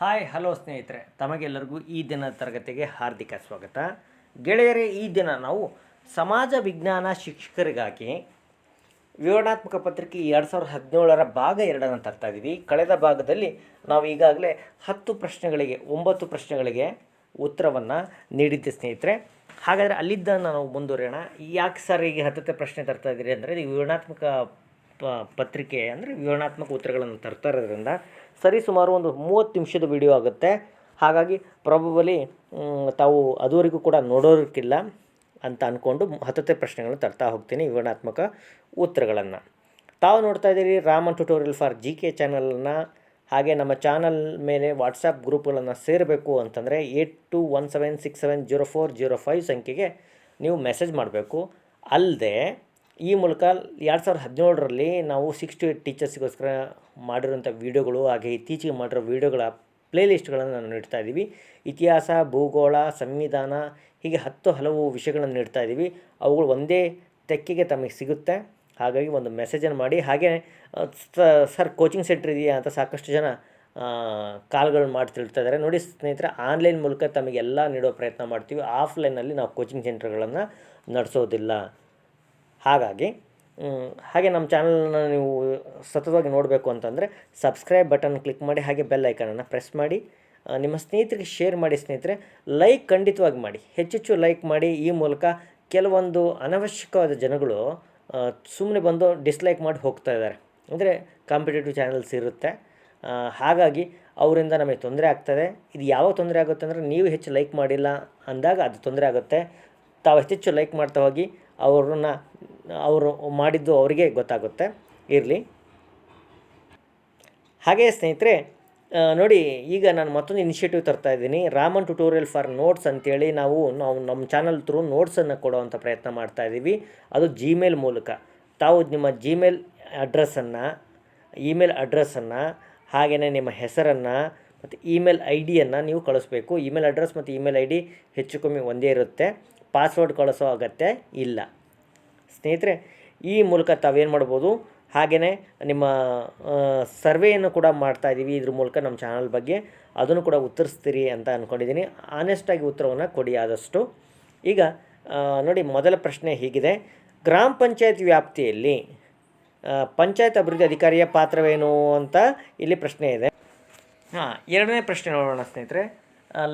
Hi, hello ಸ್ನೇಹಿತರೆ. ತಮಗೆಲ್ಲರಿಗೂ ಈ ದಿನದ ತರಗತಿಗೆ ಹಾರ್ದಿಕ ಸ್ವಾಗತ. ಗೆಳೆಯರೇ, ಈ ದಿನ ನಾವು ಸಮಾಜ ವಿಜ್ಞಾನ ಶಿಕ್ಷಕರಿಗಾಗಿ ವಿವರಣಾತ್ಮಕ ಪತ್ರಿಕೆ ಎರಡು ಸಾವಿರದ ಹದಿನೇಳರ ಭಾಗ ಎರಡನ್ನು ತರ್ತಾ ಇದ್ದೀವಿ ಕಳೆದ ಭಾಗದಲ್ಲಿ ನಾವು ಈಗಾಗಲೇ ಹತ್ತು ಪ್ರಶ್ನೆಗಳಿಗೆ, ಒಂಬತ್ತು ಪ್ರಶ್ನೆಗಳಿಗೆ ಉತ್ತರವನ್ನು ನೀಡಿದ್ದೆ ಸ್ನೇಹಿತರೆ. ಹಾಗಾದರೆ ಅಲ್ಲಿದ್ದ ನಾವು ಮುಂದುವರಿಯೋಣ. ಯಾಕೆ ಸರ್ ಈಗ ಹತ್ತತ್ತೆ ಪ್ರಶ್ನೆ ತರ್ತಾ ಇದ್ದೀರಿ ಅಂದರೆ ವಿವರಣಾತ್ಮಕ ಪತ್ರಿಕೆ ಅಂದರೆ ವಿವರಣಾತ್ಮಕ ಉತ್ತರಗಳನ್ನು ತರ್ತಾ ಇರೋದ್ರಿಂದ ಸರಿ ಸುಮಾರು ಒಂದು ಮೂವತ್ತು ನಿಮಿಷದ ವಿಡಿಯೋ ಆಗುತ್ತೆ. ಹಾಗಾಗಿ ಪ್ರಾಬಬಲಿ ತಾವು ಅದುವರೆಗೂ ಕೂಡ ನೋಡೋದಕ್ಕಿಲ್ಲ ಅಂತ ಅಂದ್ಕೊಂಡು ಹತ್ತತ್ತೆ ಪ್ರಶ್ನೆಗಳನ್ನು ತರ್ತಾ ಹೋಗ್ತೀನಿ ವಿವರಣಾತ್ಮಕ ಉತ್ತರಗಳನ್ನು. ತಾವು ನೋಡ್ತಾ ಇದ್ದೀರಿ Raman tutorial for G K ಚಾನಲನ್ನು ಹಾಗೆ ನಮ್ಮ ಚಾನಲ್ ಮೇಲೆ ವಾಟ್ಸಪ್ ಗ್ರೂಪ್ಗಳನ್ನು ಸೇರಬೇಕು ಅಂತಂದರೆ eight two one seven six seven zero four zero five ಸಂಖ್ಯೆಗೆ ನೀವು ಮೆಸೇಜ್ ಮಾಡಬೇಕು. ಅಲ್ಲದೆ ಈ ಮೂಲಕ ಎರಡು ಸಾವಿರದ ಹದಿನೇಳರಲ್ಲಿ ನಾವು ಸಿಕ್ಸ್ ಟು ಏಟ್ ಟೀಚರ್ಸ್ಗೋಸ್ಕರ ಮಾಡಿರೋಂಥ ವೀಡಿಯೋಗಳು ಹಾಗೆ ಇತ್ತೀಚೆಗೆ ಮಾಡಿರೋ ವೀಡಿಯೋಗಳ ಪ್ಲೇಲಿಸ್ಟ್ಗಳನ್ನು ನಾನು ನೀಡ್ತಾ ಇದ್ದೀವಿ. ಇತಿಹಾಸ, ಭೂಗೋಳ, ಸಂವಿಧಾನ, ಹೀಗೆ ಹತ್ತು ಹಲವು ವಿಷಯಗಳನ್ನು ನೀಡ್ತಾ ಇದ್ದೀವಿ. ಅವುಗಳು ಒಂದೇ ತೆಕ್ಕೆಗೆ ತಮಗೆ ಸಿಗುತ್ತೆ. ಹಾಗಾಗಿ ಒಂದು ಮೆಸೇಜನ್ನು ಮಾಡಿ. ಹಾಗೆ ಸರ್ ಕೋಚಿಂಗ್ ಸೆಂಟ್ರ್ ಇದೆಯಾ ಅಂತ ಸಾಕಷ್ಟು ಜನ ಕಾಲ್ಗಳು ಮಾಡಿ ತಿಳ್ತಾ ಇದ್ದಾರೆ. ನೋಡಿ ಸ್ನೇಹಿತರೆ ಆನ್ಲೈನ್ ಮೂಲಕ ತಮಗೆಲ್ಲ ನೀಡೋ ಪ್ರಯತ್ನ ಮಾಡ್ತೀವಿ. ಆಫ್ಲೈನಲ್ಲಿ ನಾವು ಕೋಚಿಂಗ್ ಸೆಂಟರ್ಗಳನ್ನು ನಡೆಸೋದಿಲ್ಲ. ಹಾಗಾಗಿ ಹಾಗೆ ನಮ್ಮ ಚಾನಲ್ನ ನೀವು ಸತತವಾಗಿ ನೋಡಬೇಕು ಅಂತಂದರೆ ಸಬ್ಸ್ಕ್ರೈಬ್ ಬಟನ್ ಕ್ಲಿಕ್ ಮಾಡಿ, ಹಾಗೆ ಬೆಲ್ ಐಕನನ್ನು ಪ್ರೆಸ್ ಮಾಡಿ ನಿಮ್ಮ ಸ್ನೇಹಿತರಿಗೆ ಶೇರ್ ಮಾಡಿ ಸ್ನೇಹಿತರೆ, ಲೈಕ್ ಖಂಡಿತವಾಗಿ ಮಾಡಿ. ಹೆಚ್ಚೆಚ್ಚು ಲೈಕ್ ಮಾಡಿ, ಈ ಮೂಲಕ ಕೆಲವೊಂದು ಅನವಶ್ಯಕವಾದ ಜನಗಳು ಸುಮ್ಮನೆ ಬಂದು ಡಿಸ್ಲೈಕ್ ಮಾಡಿ ಹೋಗ್ತಾ ಇದ್ದಾರೆ. ಅಂದರೆ ಕಾಂಪಿಟೇಟಿವ್ ಚಾನಲ್ಸ್ ಇರುತ್ತೆ. ಹಾಗಾಗಿ ಅವರಿಂದ ನಮಗೆ ತೊಂದರೆ ಆಗ್ತದೆ. ಇದು ಯಾವಾಗ ತೊಂದರೆ ಆಗುತ್ತೆ ಅಂದರೆ ನೀವು ಹೆಚ್ಚು ಲೈಕ್ ಮಾಡಿಲ್ಲ ಅಂದಾಗ ಅದು ತೊಂದರೆ ಆಗುತ್ತೆ. ತಾವು ಹೆಚ್ಚೆಚ್ಚು ಲೈಕ್ ಮಾಡ್ತಾ ಹೋಗಿ ಅವ್ರನ್ನ, ಅವರು ಮಾಡಿದ್ದು ಅವರಿಗೆ ಗೊತ್ತಾಗುತ್ತೆ. ಇರಲಿ. ಹಾಗೆ ಸ್ನೇಹಿತರೆ ನೋಡಿ, ಈಗ ನಾನು ಮತ್ತೊಂದು ಇನಿಷಿಯೇಟಿವ್ ತರ್ತಾ ಇದ್ದೀನಿ. ರಾಮನ್ ಟ್ಯುಟೋರಿಯಲ್ ಫಾರ್ ನೋಟ್ಸ್ ಅಂತೇಳಿ ನಾವು ನಾವು ನಮ್ಮ ಚಾನಲ್ ಥ್ರೂ ನೋಟ್ಸನ್ನು ಕೊಡುವಂಥ ಪ್ರಯತ್ನ ಮಾಡ್ತಾ ಇದ್ದೀವಿ. ಅದು ಜಿಮೇಲ್ ಮೂಲಕ. ತಾವು ನಿಮ್ಮ ಜಿಮೇಲ್ ಅಡ್ರೆಸ್ಸನ್ನು ಇಮೇಲ್ ಅಡ್ರೆಸ್ಸನ್ನು ಹಾಗೆಯೇ ನಿಮ್ಮ ಹೆಸರನ್ನು, ಮತ್ತು ಇಮೇಲ್ ಐ ಡಿಯನ್ನು ನೀವು ಕಳಿಸ್ಬೇಕು. ಇಮೇಲ್ ಅಡ್ರೆಸ್ ಮತ್ತು ಇಮೇಲ್ ಐ ಡಿ ಹೆಚ್ಚು ಕಮ್ಮಿ ಒಂದೇ ಇರುತ್ತೆ. ಪಾಸ್ವರ್ಡ್ ಕಳಿಸೋ ಅಗತ್ಯ ಇಲ್ಲ. ಸ್ನೇಹಿತರೆ, ಈ ಮೂಲಕ ತಾವೇನು ಮಾಡ್ಬೋದು? ಹಾಗೆಯೇ ನಿಮ್ಮ ಸರ್ವೆಯನ್ನು ಕೂಡ ಮಾಡ್ತಾ ಇದ್ದೀವಿ ಇದ್ರ ಮೂಲಕ ನಮ್ಮ ಚಾನಲ್ ಬಗ್ಗೆ ಅದನ್ನು ಕೂಡ ಉತ್ತರಿಸ್ತೀರಿ ಅಂತ ಅಂದ್ಕೊಂಡಿದ್ದೀನಿ ಆನೆಸ್ಟಾಗಿ ಉತ್ತರವನ್ನು ಕೊಡಿ ಆದಷ್ಟು. ಈಗ ನೋಡಿ ಮೊದಲ ಪ್ರಶ್ನೆ ಹೀಗಿದೆ. ಗ್ರಾಮ ಪಂಚಾಯತ್ ವ್ಯಾಪ್ತಿಯಲ್ಲಿ ಪಂಚಾಯತ್ ಅಭಿವೃದ್ಧಿ ಅಧಿಕಾರಿಯ ಪಾತ್ರವೇನು ಅಂತ ಇಲ್ಲಿ ಪ್ರಶ್ನೆ ಇದೆ. ಹಾಂ, ಎರಡನೇ ಪ್ರಶ್ನೆ ನೋಡೋಣ ಸ್ನೇಹಿತರೆ.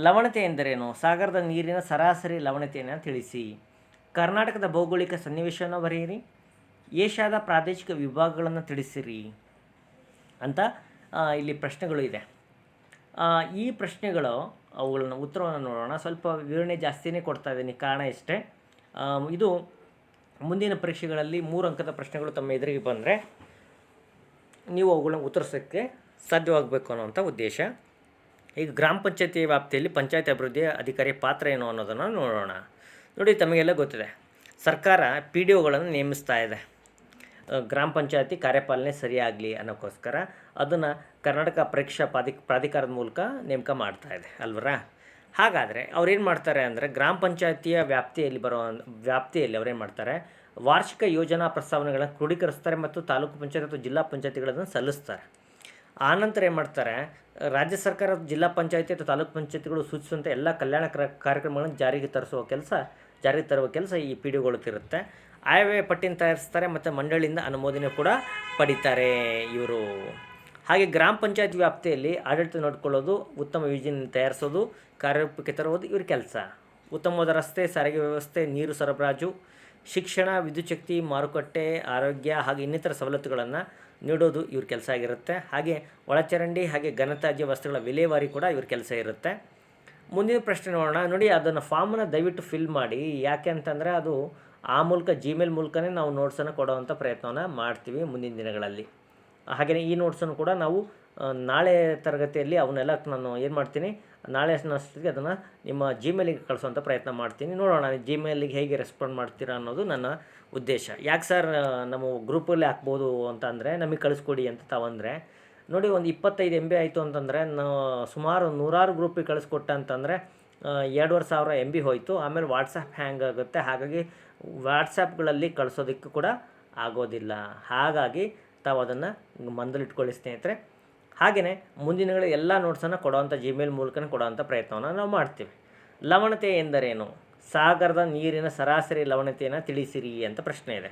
ಲವಣತೆ ಎಂದರೇನು? ಸಾಗರದ ನೀರಿನ ಸರಾಸರಿ ಲವಣತೆಯನ್ನು ತಿಳಿಸಿ. ಕರ್ನಾಟಕದ ಭೌಗೋಳಿಕ ಸನ್ನಿವೇಶವನ್ನು ಬರೆಯಿರಿ. ಏಷ್ಯಾದ ಪ್ರಾದೇಶಿಕ ವಿಭಾಗಗಳನ್ನು ತಿಳಿಸಿರಿ ಅಂತ ಇಲ್ಲಿ ಪ್ರಶ್ನೆಗಳು ಇದೆ. ಈ ಪ್ರಶ್ನೆಗಳು, ಅವುಗಳನ್ನು ಉತ್ತರವನ್ನು ನೋಡೋಣ. ಸ್ವಲ್ಪ ವಿವರಣೆ ಜಾಸ್ತಿನೇ ಕೊಡ್ತಾ ಇದ್ದೀನಿ, ಕಾರಣ ಇಷ್ಟೇ. ಇದು ಮುಂದಿನ ಪರೀಕ್ಷೆಗಳಲ್ಲಿ ಮೂರು ಅಂಕದ ಪ್ರಶ್ನೆಗಳು ತಮ್ಮ ಎದುರಿಗೆ ಬಂದರೆ ನೀವು ಅವುಗಳನ್ನು ಉತ್ತರಿಸೋಕ್ಕೆ ಸಾಧ್ಯವಾಗಬೇಕು ಅನ್ನುವಂಥ ಉದ್ದೇಶ. ಈಗ ಗ್ರಾಮ ಪಂಚಾಯತಿ ವ್ಯಾಪ್ತಿಯಲ್ಲಿ ಪಂಚಾಯತ್ ಅಭಿವೃದ್ಧಿ ಅಧಿಕಾರಿ ಪಾತ್ರ ಏನು ಅನ್ನೋದನ್ನು ನೋಡೋಣ. ನೋಡಿ, ತಮಗೆಲ್ಲ ಗೊತ್ತಿದೆ. ಸರ್ಕಾರ ಪಿ ಡಿ ಒಗಳನ್ನು ನೇಮಿಸ್ತಾ ಇದೆ. ಗ್ರಾಮ ಪಂಚಾಯತಿ ಕಾರ್ಯಪಾಲನೆ ಸರಿಯಾಗಲಿ ಅನ್ನೋಕ್ಕೋಸ್ಕರ ಅದನ್ನು ಕರ್ನಾಟಕ ಪರೀಕ್ಷಾ ಪ್ರಾಧಿ, ಪ್ರಾಧಿಕಾರದ ಮೂಲಕ ನೇಮಕ ಮಾಡ್ತಾ ಇದೆ, ಅಲ್ವರಾ? ಹಾಗಾದರೆ ಅವ್ರೇನು ಮಾಡ್ತಾರೆ ಅಂದರೆ ಗ್ರಾಮ ಪಂಚಾಯತಿಯ ವ್ಯಾಪ್ತಿಯಲ್ಲಿ ಬರೋ, ವ್ಯಾಪ್ತಿಯಲ್ಲಿ ಅವ್ರೇನು ಮಾಡ್ತಾರೆ? ವಾರ್ಷಿಕ ಯೋಜನಾ ಪ್ರಸ್ತಾವನೆಗಳನ್ನು ಕ್ರೋಢೀಕರಿಸ್ತಾರೆ ಮತ್ತು ತಾಲೂಕು ಪಂಚಾಯತ್ ಅಥವಾ ಜಿಲ್ಲಾ ಪಂಚಾಯತಿಗಳನ್ನು ಸಲ್ಲಿಸ್ತಾರೆ. ಆನಂತರ ಏನು ಮಾಡ್ತಾರೆ, ರಾಜ್ಯ ಸರ್ಕಾರ, ಜಿಲ್ಲಾ ಪಂಚಾಯತಿ ಅಥವಾ ತಾಲೂಕು ಪಂಚಾಯತಿಗಳು ಸೂಚಿಸುವಂಥ ಎಲ್ಲ ಕಲ್ಯಾಣ ಕ್ರ- ಕಾರ್ಯಕ್ರಮಗಳನ್ನು ಜಾರಿಗೆ ತರಿಸುವ ಕೆಲಸ, ಜಾರಿಗೆ ತರುವ ಕೆಲಸ ಈ ಪಿ ಡಿಗಳಿರುತ್ತೆ ಆಯವ್ಯಯ ಪಟ್ಟಿನ ತಯಾರಿಸ್ತಾರೆ ಮತ್ತು ಮಂಡಳಿಯಿಂದ ಅನುಮೋದನೆ ಕೂಡ ಪಡಿತಾರೆ ಇವರು. ಹಾಗೆ ಗ್ರಾಮ ಪಂಚಾಯತ್ ವ್ಯಾಪ್ತಿಯಲ್ಲಿ ಆಡಳಿತ ನೋಡಿಕೊಳ್ಳೋದು, ಉತ್ತಮ ಯೋಜನೆ ತಯಾರಿಸೋದು, ಕಾರ್ಯರೂಪಕ್ಕೆ ತರುವುದು ಇವ್ರ ಕೆಲಸ. ಉತ್ತಮವಾದ ರಸ್ತೆ, ಸಾರಿಗೆ ವ್ಯವಸ್ಥೆ, ನೀರು ಸರಬರಾಜು, ಶಿಕ್ಷಣ ವಿದ್ಯುಚ್ಛಕ್ತಿ ಮಾರುಕಟ್ಟೆ, ಆರೋಗ್ಯ ಹಾಗೆ ಇನ್ನಿತರ ಸವಲತ್ತುಗಳನ್ನು ನೀಡೋದು ಇವ್ರ ಕೆಲಸ ಆಗಿರುತ್ತೆ. ಹಾಗೆ ಒಳಚರಂಡಿ ಹಾಗೆ ಘನತ್ಯಾಜ್ಯ ವಸ್ತುಗಳ ವಿಲೇವಾರಿ ಕೂಡ ಇವ್ರ ಕೆಲಸ ಇರುತ್ತೆ. ಮುಂದಿನ ಪ್ರಶ್ನೆ ನೋಡೋಣ. ನೋಡಿ, ಅದನ್ನು ಫಾರ್ಮನ್ನು ದಯವಿಟ್ಟು ಫಿಲ್ ಮಾಡಿ. ಯಾಕೆ ಅಂತಂದರೆ, ಅದು ಆ ಮೂಲಕ ಜಿಮೇಲ್ ಮೂಲಕನೇ ನಾವು ನೋಟ್ಸನ್ನು ಕೊಡೋವಂಥ ಪ್ರಯತ್ನವನ್ನು ಮಾಡ್ತೀವಿ ಮುಂದಿನ ದಿನಗಳಲ್ಲಿ. ಹಾಗೆಯೇ ಈ ನೋಟ್ಸನ್ನು ಕೂಡ ನಾವು ನಾಳೆ ತರಗತಿಯಲ್ಲಿ ಅವನ್ನೆಲ್ಲ ನಾನು ಏನು ಮಾಡ್ತೀನಿ, ನಾಳೆ ಅಷ್ಟೊತ್ತಿಗೆ ಅದನ್ನು ನಿಮ್ಮ ಜಿಮೇಲಿಗೆ ಕಳಿಸುವಂಥ ಪ್ರಯತ್ನ ಮಾಡ್ತೀನಿ. ನೋಡೋಣ ಜಿಮೇಲಿಗೆ ಹೇಗೆ ರೆಸ್ಪಾಂಡ್ ಮಾಡ್ತೀರಾ ಅನ್ನೋದು ನನ್ನ ಉದ್ದೇಶ. ಯಾಕೆ ಸರ್ ನಮ್ಮ ಗ್ರೂಪಲ್ಲಿ ಹಾಕ್ಬೋದು ಅಂತ ಅಂದರೆ ನಮಗೆ ಕಳಿಸ್ಕೊಡಿ ಅಂತ ತಾವಂದರೆ, ನೋಡಿ ಒಂದು ಇಪ್ಪತ್ತೈದು ಎಂ ಬಿ ಆಯಿತು ಅಂತಂದರೆ ನಾವು ಸುಮಾರು ನೂರಾರು ಗ್ರೂಪಿಗೆ ಕಳಿಸ್ಕೊಟ್ಟ ಅಂತಂದರೆ ಎರಡುವರೆ ಎರಡೂವರೆ ಸಾವಿರ ಎಂ ಬಿ ಹೋಯಿತು. ಆಮೇಲೆ ವಾಟ್ಸಪ್ ಹ್ಯಾಂಗ್ ಆಗುತ್ತೆ. ಹಾಗಾಗಿ ವಾಟ್ಸಪ್ಗಳಲ್ಲಿ ಕಳಿಸೋದಕ್ಕೂ ಕೂಡ ಆಗೋದಿಲ್ಲ. ಹಾಗಾಗಿ ತಾವು ಅದನ್ನು ಮಂದಲಿಟ್ಕೊಳ್ಳಿ ಸ್ನೇಹಿತರೆ. ಹಾಗೆಯೇ ಮುಂದಿನಗಳ ಎಲ್ಲ ನೋಟ್ಸನ್ನು ಕೊಡುವಂಥ ಜಿಮೇಲ್ ಮೂಲಕನೇ ಕೊಡುವಂಥ ಪ್ರಯತ್ನವನ್ನು ನಾವು ಮಾಡ್ತೀವಿ. ಲವಣತೆ ಎಂದರೇನು? ಸಾಗರದ ನೀರಿನ ಸರಾಸರಿ ಲವಣತೆಯನ್ನು ತಿಳಿಸಿರಿ ಅಂತ ಪ್ರಶ್ನೆ ಇದೆ.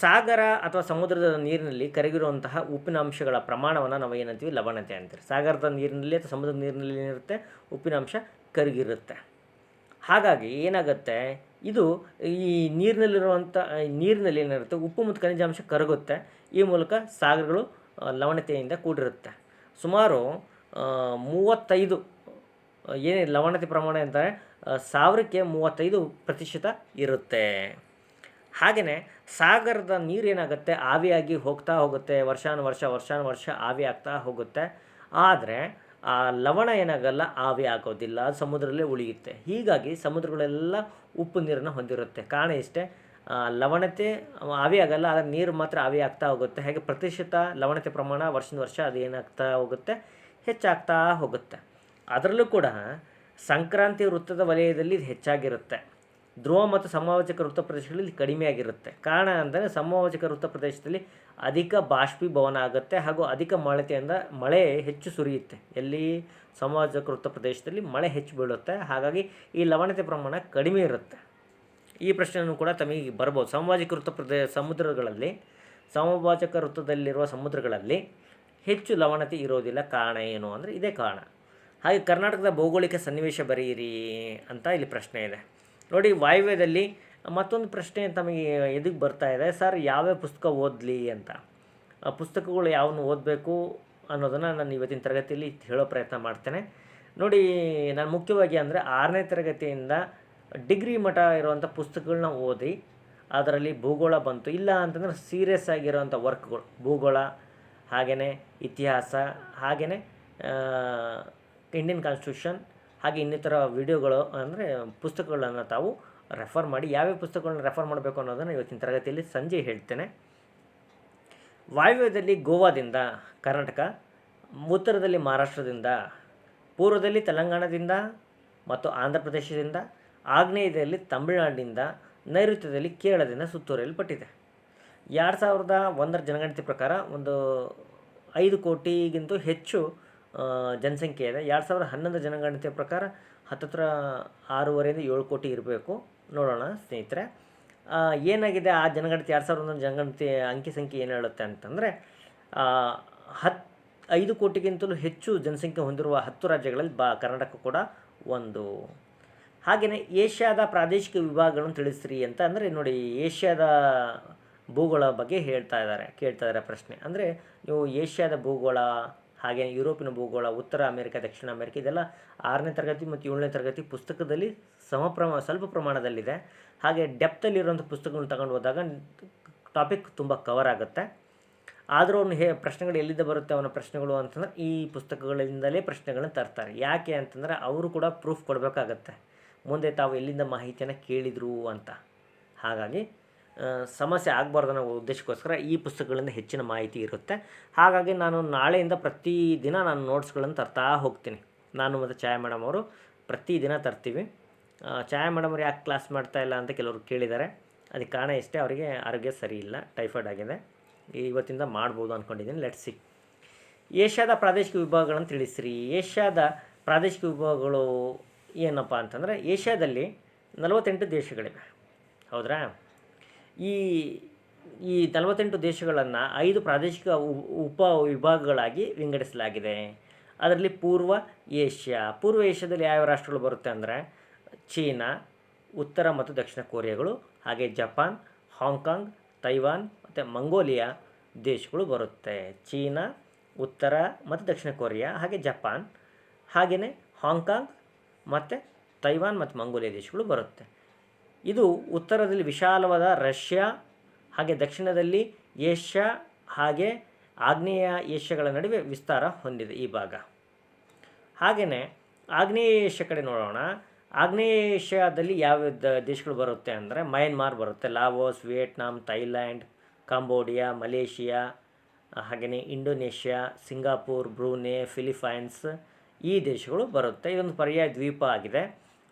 ಸಾಗರ ಅಥವಾ ಸಮುದ್ರದ ನೀರಿನಲ್ಲಿ ಕರಗಿರುವಂತಹ ಉಪ್ಪಿನ ಅಂಶಗಳ ಪ್ರಮಾಣವನ್ನು ನಾವು ಏನಂತೀವಿ? ಲವಣತೆ ಅಂತೀವಿ. ಸಾಗರದ ನೀರಿನಲ್ಲಿ ಅಥವಾ ಸಮುದ್ರದ ನೀರಿನಲ್ಲಿ ಏನಿರುತ್ತೆ? ಉಪ್ಪಿನ ಅಂಶ ಕರಗಿರುತ್ತೆ. ಹಾಗಾಗಿ ಏನಾಗುತ್ತೆ? ಇದು ಈ ನೀರಿನಲ್ಲಿರುವಂಥ ನೀರಿನಲ್ಲಿ ಏನಿರುತ್ತೆ? ಉಪ್ಪು ಮತ್ತು ಖನಿಜಾಂಶ ಕರಗುತ್ತೆ. ಈ ಮೂಲಕ ಸಾಗರಗಳು ಲವಣತೆಯಿಂದ ಕೂಡಿರುತ್ತೆ. ಸುಮಾರು ಮೂವತ್ತೈದು ಏನೇ ಲವಣತೆ ಪ್ರಮಾಣ ಅಂತಾರೆ ಸಾವಿರಕ್ಕೆ ಮೂವತ್ತೈದು ಪ್ರತಿಶತ ಇರುತ್ತೆ. ಹಾಗೆಯೇ ಸಾಗರದ ನೀರೇನಾಗುತ್ತೆ? ಆವಿಯಾಗಿ ಹೋಗ್ತಾ ಹೋಗುತ್ತೆ, ವರ್ಷಾನು ವರ್ಷ ವರ್ಷಾನು ವರ್ಷ ಆವಿ ಆಗ್ತಾ ಹೋಗುತ್ತೆ. ಆದರೆ, ಆ ಲವಣ ಏನಾಗಲ್ಲ, ಆವಿ ಆಗೋದಿಲ್ಲ. ಸಮುದ್ರದಲ್ಲೇ ಉಳಿಯುತ್ತೆ. ಹೀಗಾಗಿ ಸಮುದ್ರಗಳೆಲ್ಲ ಉಪ್ಪು ನೀರನ್ನು ಹೊಂದಿರುತ್ತೆ. ಕಾರಣ ಇಷ್ಟೇ ಲವಣತೆ ಆವಿ ಆಗಲ್ಲ, ಆದರೆ ನೀರು ಮಾತ್ರ ಆವಿ ಆಗ್ತಾ ಹೋಗುತ್ತೆ. ಹಾಗೆ ಪ್ರತಿಶತ ಲವಣತೆ ಪ್ರಮಾಣ ವರ್ಷದ ವರ್ಷ ಅದು ಏನಾಗ್ತಾ ಹೋಗುತ್ತೆ? ಹೆಚ್ಚಾಗ್ತಾ ಹೋಗುತ್ತೆ. ಅದರಲ್ಲೂ ಕೂಡ ಸಂಕ್ರಾಂತಿ ವೃತ್ತದ ವಲಯದಲ್ಲಿ ಇದು ಹೆಚ್ಚಾಗಿರುತ್ತೆ. ಧ್ರುವ ಮತ್ತು ಸಮವಾಚಕ ವೃತ್ತ ಪ್ರದೇಶಗಳಲ್ಲಿ ಕಡಿಮೆಯಾಗಿರುತ್ತೆ ಕಾರಣ ಅಂದರೆ ಸಮವಾಚಕ ವೃತ್ತ ಪ್ರದೇಶದಲ್ಲಿ ಅಧಿಕ ಬಾಷ್ಪೀಭವನ ಆಗುತ್ತೆ ಹಾಗೂ ಅಧಿಕ ಮಳೆತೆಯಿಂದ ಮಳೆ ಹೆಚ್ಚು ಸುರಿಯುತ್ತೆ. ಎಲ್ಲಿ? ಸಮವಾಚಕ ವೃತ್ತ ಪ್ರದೇಶದಲ್ಲಿ ಮಳೆ ಹೆಚ್ಚು ಬೀಳುತ್ತೆ. ಹಾಗಾಗಿ ಈ ಲವಣತೆ ಪ್ರಮಾಣ ಕಡಿಮೆ ಇರುತ್ತೆ. ಈ ಪ್ರಶ್ನೆಯನ್ನು ಕೂಡ ತಮಗೆ ಬರ್ಬೋದು. ಸಾಮಾಜಿಕ ವೃತ್ತ ಪ್ರದೇ, ಸಮುದ್ರಗಳಲ್ಲಿ, ಸಮಭಾಜಕ ವೃತ್ತದಲ್ಲಿರುವ ಸಮುದ್ರಗಳಲ್ಲಿ ಹೆಚ್ಚು ಲವಣತೆ ಇರೋದಿಲ್ಲ. ಕಾರಣ ಏನು ಅಂದರೆ ಇದೇ ಕಾರಣ. ಹಾಗೆ ಕರ್ನಾಟಕದ ಭೌಗೋಳಿಕ ಸನ್ನಿವೇಶ ಬರೆಯಿರಿ ಅಂತ ಇಲ್ಲಿ ಪ್ರಶ್ನೆ ಇದೆ. ನೋಡಿ, ವಾಯುವ್ಯದಲ್ಲಿ ಮತ್ತೊಂದು ಪ್ರಶ್ನೆ ತಮಗೆ ಎದಕ್ಕೆ ಬರ್ತಾ ಇದೆ. ಸರ್, ಯಾವ್ಯಾವ ಪುಸ್ತಕ ಓದಲಿ ಅಂತ? ಆ ಪುಸ್ತಕಗಳು ಯಾವನ್ನು ಓದಬೇಕು ಅನ್ನೋದನ್ನು ನಾನು ಇವತ್ತಿನ ತರಗತಿಯಲ್ಲಿ ಹೇಳೋ ಪ್ರಯತ್ನ ಮಾಡ್ತೇನೆ. ನೋಡಿ, ನಾನು ಮುಖ್ಯವಾಗಿ ಅಂದರೆ ಆರನೇ ತರಗತಿಯಿಂದ ಡಿಗ್ರಿ ಮಠ ಇರುವಂಥ ಪುಸ್ತಕಗಳನ್ನ ಓದಿ ಅದರಲ್ಲಿ ಭೂಗೋಳ ಬಂತು. ಇಲ್ಲ ಅಂತಂದ್ರೆ ಸೀರಿಯಸ್ ಆಗಿರುವಂಥ ವರ್ಕ್ಗಳು ಭೂಗೋಳ ಹಾಗೆಯೇ ಇತಿಹಾಸ ಹಾಗೆಯೇ ಇಂಡಿಯನ್ ಕಾನ್ಸ್ಟಿಟ್ಯೂಷನ್ ಹಾಗೆ ಇನ್ನಿತರ ವಿಡಿಯೋಗಳು ಅಂದರೆ ಪುಸ್ತಕಗಳನ್ನು ತಾವು ರೆಫರ್ ಮಾಡಿ, ಯಾವ್ಯಾವ ಪುಸ್ತಕಗಳನ್ನ ರೆಫರ್ ಮಾಡಬೇಕು ಅನ್ನೋದನ್ನು ಇವತ್ತಿನ ತರಗತಿಯಲ್ಲಿ ಸಂಜೆ ಹೇಳ್ತೇನೆ. ವಾಯುವ್ಯದಲ್ಲಿ ಗೋವಾದಿಂದ ಕರ್ನಾಟಕ, ಉತ್ತರದಲ್ಲಿ ಮಹಾರಾಷ್ಟ್ರದಿಂದ, ಪೂರ್ವದಲ್ಲಿ ತೆಲಂಗಾಣದಿಂದ ಮತ್ತು ಆಂಧ್ರ ಪ್ರದೇಶದಿಂದ ಆಗ್ನೇಯದಲ್ಲಿ ತಮಿಳುನಾಡಿನಿಂದ ನೈಋತ್ಯದಲ್ಲಿ ಕೇರಳದಿಂದ ಸುತ್ತುವರಿಯಲ್ಪಟ್ಟಿದೆ ಎರಡು ಸಾವಿರದ ಒಂದರ ಜನಗಣತಿ ಪ್ರಕಾರ ಒಂದು ಐದು ಕೋಟಿಗಿಂತ ಹೆಚ್ಚು ಜನಸಂಖ್ಯೆ ಇದೆ. ಎರಡು ಸಾವಿರದ ಹನ್ನೊಂದು ಜನಗಣತಿಯ ಪ್ರಕಾರ ಹತ್ತತ್ರ ಆರೂವರೆಯಿಂದ ಏಳು ಕೋಟಿ ಇರಬೇಕು. ನೋಡೋಣ ಸ್ನೇಹಿತರೆ. ಏನಾಗಿದೆ? ಆ ಜನಗಣತಿ ಎರಡು ಸಾವಿರದ ಒಂದೊಂದು ಜನಗಣತಿ ಅಂಕಿ ಸಂಖ್ಯೆ ಏನು ಹೇಳುತ್ತೆ ಅಂತಂದರೆ ಹತ್ತು ಐದು ಕೋಟಿಗಿಂತಲೂ ಹೆಚ್ಚು ಜನಸಂಖ್ಯೆ ಹೊಂದಿರುವ ಹತ್ತು ರಾಜ್ಯಗಳಲ್ಲಿ ಬಾ, ಕರ್ನಾಟಕ ಕೂಡ ಒಂದು. ಹಾಗೆಯೇ ಏಷ್ಯಾದ ಪ್ರಾದೇಶಿಕ ವಿಭಾಗಗಳನ್ನು ತಿಳಿಸ್ರಿ ಅಂತ ಅಂದರೆ ನೋಡಿ ಏಷ್ಯಾದ ಭೂಗೋಳ ಬಗ್ಗೆ ಹೇಳ್ತಾ ಇದ್ದಾರೆ, ಕೇಳ್ತಾ ಇದ್ದಾರೆ ಪ್ರಶ್ನೆ. ಅಂದರೆ ನೀವು ಏಷ್ಯಾದ ಭೂಗೋಳ ಹಾಗೆ ಯುರೋಪಿನ ಭೂಗೋಳ, ಉತ್ತರ ಅಮೆರಿಕ, ದಕ್ಷಿಣ ಅಮೆರಿಕ ಇದೆಲ್ಲ ಆರನೇ ತರಗತಿ ಮತ್ತು ಏಳನೇ ತರಗತಿ ಪುಸ್ತಕದಲ್ಲಿ ಸಮಪ್ರಮ, ಸ್ವಲ್ಪ ಪ್ರಮಾಣದಲ್ಲಿದೆ. ಹಾಗೆ ಡೆಪ್ತಲ್ಲಿರುವಂಥ ಪುಸ್ತಕಗಳನ್ನ ತಗೊಂಡು ಹೋದಾಗ ಟಾಪಿಕ್ ತುಂಬ ಕವರ್ ಆಗುತ್ತೆ. ಆದರೂ ಅವನು ಹೇ, ಪ್ರಶ್ನೆಗಳು ಎಲ್ಲಿಂದ ಬರುತ್ತೆ ಅವನ ಪ್ರಶ್ನೆಗಳು ಅಂತಂದ್ರೆ ಈ ಪುಸ್ತಕಗಳಿಂದಲೇ ಪ್ರಶ್ನೆಗಳನ್ನ ತರ್ತಾರೆ. ಯಾಕೆ ಅಂತಂದರೆ ಅವರು ಕೂಡ ಪ್ರೂಫ್ ಕೊಡಬೇಕಾಗತ್ತೆ. ಮುಂದೆ ತಾವು ಎಲ್ಲಿಂದ ಮಾಹಿತಿಯನ್ನು ಕೇಳಿದರು ಅಂತ. ಹಾಗಾಗಿ ಸಮಸ್ಯೆ ಆಗಬಾರ್ದು ಅನ್ನೋ ಉದ್ದೇಶಕ್ಕೋಸ್ಕರ ಈ ಪುಸ್ತಕಗಳಿಂದ ಹೆಚ್ಚಿನ ಮಾಹಿತಿ ಇರುತ್ತೆ. ಹಾಗಾಗಿ ನಾನು ನಾಳೆಯಿಂದ ಪ್ರತಿದಿನ ನಾನು ನೋಟ್ಸ್ಗಳನ್ನು ತರ್ತಾ ಹೋಗ್ತೀನಿ. ನಾನು ಮತ್ತು ಛಾಯಾ ಮೇಡಮ್ ಅವರು ಪ್ರತಿದಿನ ತರ್ತೀವಿ. ಛಾಯಾ ಮೇಡಮ್ ಅವ್ರು ಯಾಕೆ ಕ್ಲಾಸ್ ಮಾಡ್ತಾ ಇಲ್ಲ ಅಂತ ಕೆಲವರು ಕೇಳಿದ್ದಾರೆ. ಅದಕ್ಕೆ ಕಾರಣ ಇಷ್ಟೇ ಅವರಿಗೆ ಆರೋಗ್ಯ ಸರಿ ಇಲ್ಲ, ಟೈಫಾಯ್ಡ್ ಆಗಿದೆ. ಇವತ್ತಿಂದ ಮಾಡ್ಬೋದು ಅಂದ್ಕೊಂಡಿದ್ದೀನಿ ಲೆಟ್ ಸಿ ಏಷ್ಯಾದ ಪ್ರಾದೇಶಿಕ ವಿಭಾಗಗಳನ್ನು ತಿಳಿಸ್ರಿ. ಏಷ್ಯಾದ ಪ್ರಾದೇಶಿಕ ವಿಭಾಗಗಳು ಏನಪ್ಪ ಅಂತಂದರೆ ಏಷ್ಯಾದಲ್ಲಿ ನಲವತ್ತೆಂಟು ದೇಶಗಳಿವೆ. ಹೌದ್ರಾ? ಈ ಈ ನಲವತ್ತೆಂಟು ದೇಶಗಳನ್ನು ಐದು ಪ್ರಾದೇಶಿಕ ಉಪ ವಿಭಾಗಗಳಾಗಿ ವಿಂಗಡಿಸಲಾಗಿದೆ. ಅದರಲ್ಲಿ ಪೂರ್ವ ಏಷ್ಯಾ. ಪೂರ್ವ ಏಷ್ಯಾದಲ್ಲಿ ಯಾವ ರಾಷ್ಟ್ರಗಳು ಬರುತ್ತೆ ಅಂದರೆ ಚೀನಾ, ಉತ್ತರ ಮತ್ತು ದಕ್ಷಿಣ ಕೊರಿಯಾಗಳು, ಹಾಗೆ ಜಪಾನ್, ಹಾಂಗ್ಕಾಂಗ್, ತೈವಾನ್ ಮತ್ತು ಮಂಗೋಲಿಯಾ ದೇಶಗಳು ಬರುತ್ತೆ. ಚೀನಾ, ಉತ್ತರ ಮತ್ತು ದಕ್ಷಿಣ ಕೊರಿಯಾ, ಹಾಗೆ ಜಪಾನ್, ಹಾಗೆಯೇ ಹಾಂಗ್ಕಾಂಗ್ ಮತ್ತು ತೈವಾನ್ ಮತ್ತು ಮಂಗೋಲಿಯಾ ದೇಶಗಳು ಬರುತ್ತೆ. ಇದು ಉತ್ತರದಲ್ಲಿ ವಿಶಾಲವಾದ ರಷ್ಯಾ, ಹಾಗೆ ದಕ್ಷಿಣದಲ್ಲಿ ಏಷ್ಯಾ, ಹಾಗೆ ಆಗ್ನೇಯ ಏಷ್ಯಾಗಳ ನಡುವೆ ವಿಸ್ತಾರ ಹೊಂದಿದೆ ಈ ಭಾಗ. ಹಾಗೆಯೇ ಆಗ್ನೇಯ ಏಷ್ಯಾ ಕಡೆ ನೋಡೋಣ. ಆಗ್ನೇಯ ಏಷ್ಯಾದಲ್ಲಿ ಯಾವ ದೇಶಗಳು ಬರುತ್ತೆ ಅಂದರೆ ಮಯನ್ಮಾರ್ ಬರುತ್ತೆ. Laos, Vietnam, Thailand, Cambodia, Malaysia, ಹಾಗೆಯೇ ಇಂಡೋನೇಷ್ಯಾ, ಸಿಂಗಾಪುರ್, ಬ್ರೂನೆ ಫಿಲಿಪೈನ್ಸ್ ಈ ದೇಶಗಳು ಬರುತ್ತೆ. ಇದೊಂದು ಪರ್ಯಾಯ ದ್ವೀಪ ಆಗಿದೆ.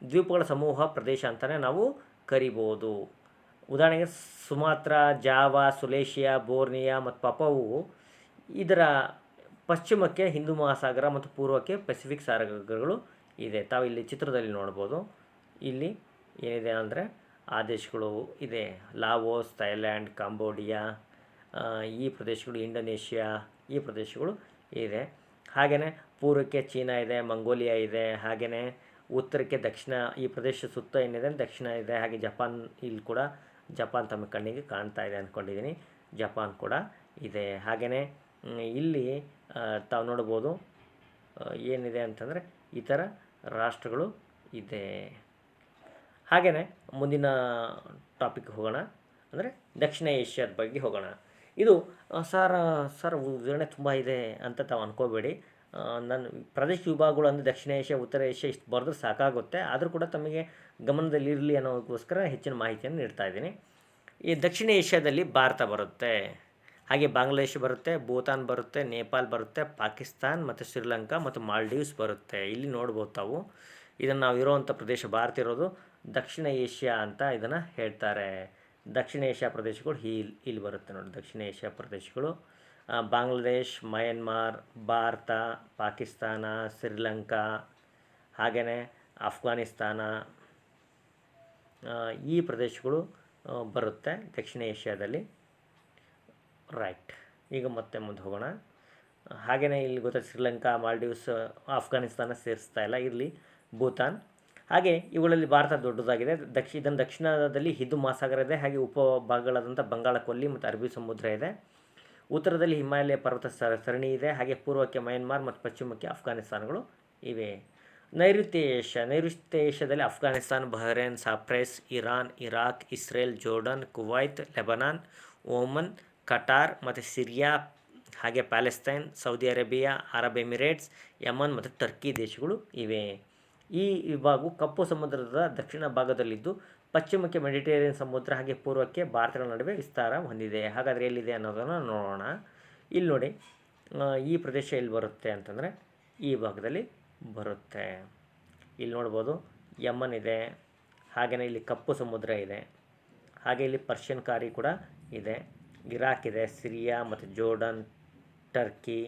ದ್ವೀಪಗಳ ಸಮೂಹ ಪ್ರದೇಶ ಅಂತಲೇ ನಾವು ಕರಿಬೋದು. ಉದಾಹರಣೆಗೆ ಸುಮಾತ್ರ, ಜಾವಾ, ಸುಲೇಷಿಯಾ, ಬೋರ್ನಿಯಾ ಮತ್ತು ಪಪವು ಇದರ ಪಶ್ಚಿಮಕ್ಕೆ ಹಿಂದೂ ಮಹಾಸಾಗರ ಮತ್ತು ಪೂರ್ವಕ್ಕೆ ಪೆಸಿಫಿಕ್ ಸಾಗರಗಳು ಇದೆ. ತಾವು ಇಲ್ಲಿ ಚಿತ್ರದಲ್ಲಿ ನೋಡ್ಬೋದು. ಇಲ್ಲಿ ಏನಿದೆ ಅಂದರೆ ಆ ದೇಶಗಳು ಇದೆ. ಲಾವೋಸ್, ಥೈಲ್ಯಾಂಡ್, ಕಾಂಬೋಡಿಯಾ ಈ ಪ್ರದೇಶಗಳು ಇಂಡೋನೇಷ್ಯಾ, ಈ ಪ್ರದೇಶಗಳು ಇದೆ. ಹಾಗೆಯೇ ಪೂರ್ವಕ್ಕೆ ಚೀನಾ ಇದೆ, ಮಂಗೋಲಿಯಾ ಇದೆ ಹಾಗೆಯೇ ಉತ್ತರಕ್ಕೆ ದಕ್ಷಿಣ, ಈ ಪ್ರದೇಶ ಸುತ್ತ ಏನಿದೆ ದಕ್ಷಿಣ ಇದೆ, ಹಾಗೆ ಜಪಾನ್ ಇಲ್ಲಿ ಕೂಡ ಜಪಾನ್ ತಮ್ಮ ಕಣ್ಣಿಗೆ ಕಾಣ್ತಾ ಇದೆ ಅಂದ್ಕೊಂಡಿದ್ದೀನಿ ಜಪಾನ್ ಕೂಡ ಇದೆ. ಹಾಗೆಯೇ ಇಲ್ಲಿ ತಾವು ನೋಡ್ಬೋದು ಏನಿದೆ ಅಂತಂದರೆ ಈ ಥರ ರಾಷ್ಟ್ರಗಳು ಇದೆ. ಹಾಗೆಯೇ ಮುಂದಿನ ಟಾಪಿಕ್ ಹೋಗೋಣ ಅಂದರೆ ದಕ್ಷಿಣ ಏಷ್ಯಾದ ಬಗ್ಗೆ ಹೋಗೋಣ. ಇದು ಸರ್ ಸರ್ ವಿವರಣೆ ತುಂಬ ಇದೆ ಅಂತ ತಾವು ಅನ್ಕೋಬೇಡಿ. ಆ, ನಾನು ಪ್ರದೇಶ ವಿಭಾಗಗಳು ಅಂದರೆ ದಕ್ಷಿಣ ಏಷ್ಯಾ ಉತ್ತರ ಏಷ್ಯಾ ಇಷ್ಟು ಬರೆದ್ರೆ ಸಾಕಾಗುತ್ತೆ. ಆದರೂ ಕೂಡ ತಮಗೆ ಗಮನದಲ್ಲಿರಲಿ ಅನ್ನೋದಕ್ಕೋಸ್ಕರ ಹೆಚ್ಚಿನ ಮಾಹಿತಿಯನ್ನು ನೀಡ್ತಾ ಇದ್ದೀನಿ. ಈ ದಕ್ಷಿಣ ಏಷ್ಯಾದಲ್ಲಿ ಭಾರತ ಬರುತ್ತೆ. ಹಾಗೆ ಬಾಂಗ್ಲಾದೇಶ ಬರುತ್ತೆ ಭೂತಾನ್ ಬರುತ್ತೆ ನೇಪಾಲ್ ಬರುತ್ತೆ ಪಾಕಿಸ್ತಾನ್ ಮತ್ತು ಶ್ರೀಲಂಕಾ ಮತ್ತು ಮಾಲ್ಡೀವ್ಸ್ ಬರುತ್ತೆ. ಇಲ್ಲಿ ನೋಡ್ಬೋದು ತಾವು. ಇದನ್ನು ನಾವು ಇರೋವಂಥ ಪ್ರದೇಶ ಭಾರತ ಇರೋದು. ದಕ್ಷಿಣ ಏಷ್ಯಾ ಅಂತ ಇದನ್ನು ಹೇಳ್ತಾರೆ. ದಕ್ಷಿಣ ಏಷ್ಯಾ ಪ್ರದೇಶಗಳು ಇಲ್ಲಿ ಇಲ್ಲಿ ಬರುತ್ತೆ ನೋಡಿ. ದಕ್ಷಿಣ ಏಷ್ಯಾ ಪ್ರದೇಶಗಳು. ಬಾಂಗ್ಲಾದೇಶ್, ಮಯನ್ಮಾರ್, ಭಾರತ, ಪಾಕಿಸ್ತಾನ, ಶ್ರೀಲಂಕಾ, ಹಾಗೆಯೇ ಅಫ್ಘಾನಿಸ್ತಾನ ಈ ಪ್ರದೇಶಗಳು ಬರುತ್ತೆ ದಕ್ಷಿಣ ಏಷ್ಯಾದಲ್ಲಿ. ರೈಟ್ ಈಗ ಮತ್ತೆ ಮುಂದೆ ಹೋಗೋಣ. ಹಾಗೆಯೇ ಇಲ್ಲಿ ಗೊತ್ತಾ ಶ್ರೀಲಂಕಾ, ಮಾಲ್ಡೀವ್ಸ್ ಅಫ್ಘಾನಿಸ್ತಾನ ಸೇರಿಸ್ತಾ ಇಲ್ಲ. ಇಲ್ಲಿ ಭೂತಾನ್. ಹಾಗೆ ಇವುಗಳಲ್ಲಿ ಭಾರತ ದೊಡ್ಡದಾಗಿದೆ. ದಕ್ಷಿ, ಇದನ್ನು ದಕ್ಷಿಣದಲ್ಲಿ ಹಿಂದೂ ಮಹಾಸಾಗರ ಇದೆ. ಹಾಗೆ ಉಪಭಾಗಗಳಾದಂಥ ಬಂಗಾಳ ಕೊಲ್ಲಿ ಮತ್ತು ಅರಬ್ಬಿ ಸಮುದ್ರ ಇದೆ. ಉತ್ತರದಲ್ಲಿ ಹಿಮಾಲಯ ಪರ್ವತ ಸರಣಿ ಇದೆ. ಹಾಗೆ ಪೂರ್ವಕ್ಕೆ ಮಯನ್ಮಾರ್ ಮತ್ತು ಪಶ್ಚಿಮಕ್ಕೆ ಅಫ್ಘಾನಿಸ್ತಾನಗಳು ಇವೆ. ನೈಋತ್ಯ ಏಷ್ಯಾ, ನೈಋತ್ಯ ಏಷ್ಯಾದಲ್ಲಿ Afghanistan Bahrain, Cyprus, Iran, Iraq, Israel, Jordan, Kuwait, Lebanon Oman Qatar ಮತ್ತು ಸಿರಿಯಾ, ಹಾಗೆ Palestine, Saudi Arabia, Arab Emirates, Yemen ಮತ್ತು ಟರ್ಕಿ ದೇಶಗಳು ಇವೆ. ಈ ವಿಭಾಗವು ಕಪ್ಪು ಸಮುದ್ರದ ದಕ್ಷಿಣ ಭಾಗದಲ್ಲಿದ್ದು ಪಶ್ಚಿಮಕ್ಕೆ ಮೆಡಿಟೇರಿಯನ್ ಸಮುದ್ರ ಹಾಗೆ ಪೂರ್ವಕ್ಕೆ ಭಾರತಗಳ ನಡುವೆ ವಿಸ್ತಾರ ಹೊಂದಿದೆ. ಹಾಗಾದರೆ ಎಲ್ಲಿದೆ ಅನ್ನೋದನ್ನು ನೋಡೋಣ. ಇಲ್ಲಿ ನೋಡಿ ಈ ಪ್ರದೇಶ ಎಲ್ಲಿ ಬರುತ್ತೆ ಅಂತಂದರೆ ಈ ಭಾಗದಲ್ಲಿ ಬರುತ್ತೆ. ಇಲ್ಲಿ ನೋಡ್ಬೋದು ಯಮನ್ ಇದೆ ಹಾಗೆಯೇ ಇಲ್ಲಿ ಕಪ್ಪು ಸಮುದ್ರ ಇದೆ, ಹಾಗೆ ಇಲ್ಲಿ ಪರ್ಷಿಯನ್ ಕಾರಿ ಕೂಡ ಇದೆ. ಇರಾಕ್ ಇದೆ, ಸಿರಿಯಾ ಮತ್ತು ಜೋರ್ಡನ್, ಟರ್ಕಿ,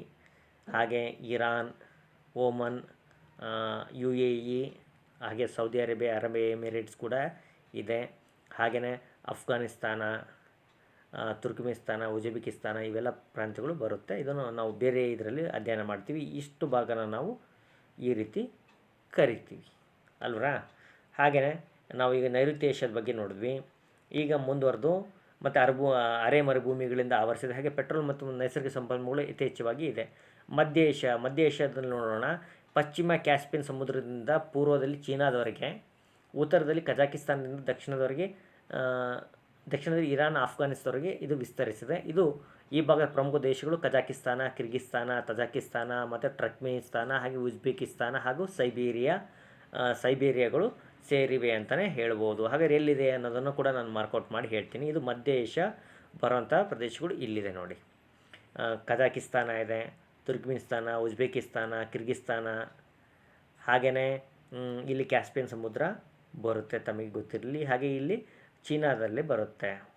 ಹಾಗೆ Iran Oman U A E, ಹಾಗೆ ಸೌದಿ ಅರೇಬಿಯಾ, ಅರಬ್ ಎಮಿರೇಟ್ಸ್ ಕೂಡ ಇದೆ. ಹಾಗೆಯೇ ಅಫ್ಘಾನಿಸ್ತಾನ ತುರ್ಕಮಿಸ್ತಾನ ಉಜ್ಬೇಕಿಸ್ತಾನ ಇವೆಲ್ಲ ಪ್ರಾಂತ್ಯಗಳು ಬರುತ್ತೆ. ಇದನ್ನು ನಾವು ಬೇರೆ ಇದರಲ್ಲಿ ಅಧ್ಯಯನ ಮಾಡ್ತೀವಿ. ಇಷ್ಟು ಭಾಗನ ನಾವು ಈ ರೀತಿ ಕರಿತೀವಿ. ಅಲ್ವರಾ? ಹಾಗೆಯೇ ನಾವು ಈಗ ನೈಋತ್ಯ ಏಷ್ಯಾದ ಬಗ್ಗೆ ನೋಡಿದ್ವಿ. ಈಗ ಮುಂದುವರೆದು ಮತ್ತು ಅರಬು ಅರೆ ಮರುಭೂಮಿಗಳಿಂದ ಆವರಿಸಿದ ಹಾಗೆ ಪೆಟ್ರೋಲ್ ಮತ್ತು ನೈಸರ್ಗಿಕ ಸಂಪನ್ಮೂಲ ಯಥೇಚ್ಛವಾಗಿ ಇದೆ. ಮಧ್ಯ ಏಷ್ಯಾ, ಮಧ್ಯ ಏಷ್ಯಾದಲ್ಲಿ ನೋಡೋಣ. ಪಶ್ಚಿಮ ಕ್ಯಾಸ್ಪಿಯನ್ ಸಮುದ್ರದಿಂದ ಪೂರ್ವದಲ್ಲಿ ಚೀನಾದವರೆಗೆ ಉತ್ತರದಲ್ಲಿ ಕಜಾಕಿಸ್ತಾನದಿಂದ ದಕ್ಷಿಣದವರೆಗೆ ದಕ್ಷಿಣದಲ್ಲಿ ಇರಾನ್ ಆಫ್ಘಾನಿಸ್ತಾನವರೆಗೆ ಇದು ವಿಸ್ತರಿಸಿದೆ. ಇದು ಈ ಭಾಗದ ಪ್ರಮುಖ ದೇಶಗಳು ಕಜಾಕಿಸ್ತಾನ, ಕಿರ್ಗಿಸ್ತಾನ, ತಜಾಕಿಸ್ತಾನ ಮತ್ತು ಟ್ರಕ್ಮೇನಿಸ್ತಾನ ಹಾಗೆ ಉಜ್ಬೇಕಿಸ್ತಾನ ಹಾಗೂ ಸೈಬೀರಿಯಾ ಸೈಬೀರಿಯಾಗಳು ಸೇರಿವೆ ಅಂತಲೇ ಹೇಳ್ಬೋದು. ಹಾಗೆ ಎಲ್ಲಿದೆ ಅನ್ನೋದನ್ನು ಕೂಡ ನಾನು ಮಾರ್ಕೌಟ್ ಮಾಡಿ ಹೇಳ್ತೀನಿ. ಇದು ಮಧ್ಯ ಏಷ್ಯಾ ಬರುವಂಥ ಪ್ರದೇಶಗಳು ಇಲ್ಲಿದೆ ನೋಡಿ. ಕಜಾಕಿಸ್ತಾನ ಇದೆ, ತುರ್ಕ್ಮಿನಿಸ್ತಾನ, ಉಜ್ಬೇಕಿಸ್ತಾನ, ಕಿರ್ಗಿಸ್ತಾನ ಹಾಗೆಯೇ ಇಲ್ಲಿ ಕ್ಯಾಸ್ಪಿಯನ್ ಸಮುದ್ರ ಬರುತ್ತೆ ತಮಗೆ ಗೊತ್ತಿರಲಿ. ಹಾಗೆ ಇಲ್ಲಿ ಚೀನಾದಲ್ಲಿ ಬರುತ್ತೆ.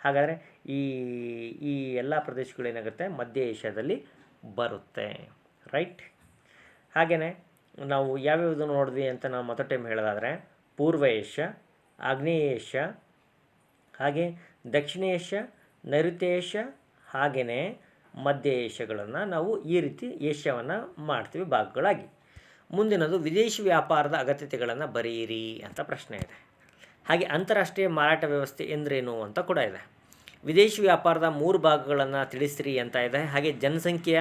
ಹಾಗಾದರೆ ಈ ಈ ಎಲ್ಲ ಪ್ರದೇಶಗಳೇನಾಗುತ್ತೆ ಮಧ್ಯ ಏಷ್ಯಾದಲ್ಲಿ ಬರುತ್ತೆ. ರೈಟ್? ಹಾಗೆಯೇ ನಾವು ಯಾವ್ಯಾವುದು ನೋಡಿದ್ವಿ ಅಂತ ನಾವು ಮತ್ತೊಂದು ಟೈಮ್ ಹೇಳೋದಾದರೆ, ಪೂರ್ವ ಏಷ್ಯಾ, ಆಗ್ನೇಯ ಏಷ್ಯಾ, ಹಾಗೆ ದಕ್ಷಿಣ ಏಷ್ಯಾ, ನೈಋತ್ಯ ಏಷ್ಯಾ ಹಾಗೆಯೇ ಮಧ್ಯ ಏಷ್ಯಾಗಳನ್ನು ನಾವು ಈ ರೀತಿ ಏಷ್ಯಾವನ್ನು ಮಾಡ್ತೀವಿ ಭಾಗಗಳಾಗಿ. ಮುಂದಿನದು ವಿದೇಶಿ ವ್ಯಾಪಾರದ ಅಗತ್ಯತೆಗಳನ್ನು ಬರೆಯಿರಿ ಅಂತ ಪ್ರಶ್ನೆ ಇದೆ. ಹಾಗೆ ಅಂತಾರಾಷ್ಟ್ರೀಯ ಮಾರಾಟ ವ್ಯವಸ್ಥೆ ಎಂದರೇನು ಅಂತ ಕೂಡ ಇದೆ. ವಿದೇಶಿ ವ್ಯಾಪಾರದ ಮೂರು ಭಾಗಗಳನ್ನು ತಿಳಿಸ್ರಿ ಅಂತ ಇದೆ. ಹಾಗೆ ಜನಸಂಖ್ಯೆಯ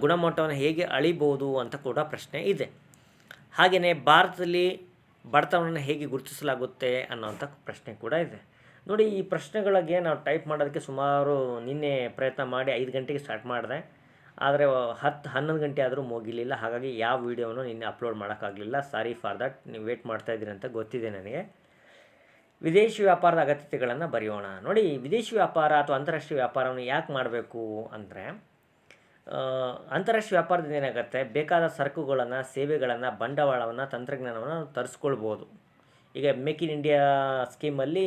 ಗುಣಮಟ್ಟವನ್ನು ಹೇಗೆ ಅಳಿಬೋದು ಅಂತ ಕೂಡ ಪ್ರಶ್ನೆ ಇದೆ. ಹಾಗೆಯೇ ಭಾರತದಲ್ಲಿ ಬಡತನವನ್ನು ಹೇಗೆ ಗುರುತಿಸಲಾಗುತ್ತೆ ಅನ್ನೋಂಥ ಪ್ರಶ್ನೆ ಕೂಡ ಇದೆ. ನೋಡಿ ಈ ಪ್ರಶ್ನೆಗಳಿಗೆ ನಾವು ಟೈಪ್ ಮಾಡೋದಕ್ಕೆ ಸುಮಾರು ನಿನ್ನೆ ಪ್ರಯತ್ನ ಮಾಡಿ ಐದು ಗಂಟೆಗೆ ಸ್ಟಾರ್ಟ್ ಮಾಡಿದೆ. ಆದರೆ ಹತ್ತು ಹನ್ನೊಂದು ಗಂಟೆ ಆದರೂ ಮುಗಿಲಿಲ್ಲ. ಹಾಗಾಗಿ ಯಾವ ವೀಡಿಯೋನು ನಿನ್ನೆ ಅಪ್ಲೋಡ್ ಮಾಡೋಕ್ಕಾಗಲಿಲ್ಲ. ಸಾರಿ ಫಾರ್ ದಟ್ ನೀವು ವೇಟ್ ಮಾಡ್ತಾ ಇದ್ದೀರಿ ಅಂತ ಗೊತ್ತಿದೆ ನನಗೆ. ವಿದೇಶಿ ವ್ಯಾಪಾರದ ಅಗತ್ಯತೆಗಳನ್ನು ಬರೆಯೋಣ. ನೋಡಿ, ವಿದೇಶಿ ವ್ಯಾಪಾರ ಅಥವಾ ಅಂತಾರಾಷ್ಟ್ರೀಯ ವ್ಯಾಪಾರವನ್ನು ಯಾಕೆ ಮಾಡಬೇಕು ಅಂದರೆ ಅಂತಾರಾಷ್ಟ್ರೀಯ ವ್ಯಾಪಾರದಿಂದ ಏನಾಗುತ್ತೆ? ಬೇಕಾದ ಸರಕುಗಳನ್ನು, ಸೇವೆಗಳನ್ನು, ಬಂಡವಾಳವನ್ನು, ತಂತ್ರಜ್ಞಾನವನ್ನು ನಾವು ತರಿಸ್ಕೊಳ್ಬೋದು. ಈಗ ಮೇಕ್ ಇನ್ ಇಂಡಿಯಾ ಸ್ಕೀಮಲ್ಲಿ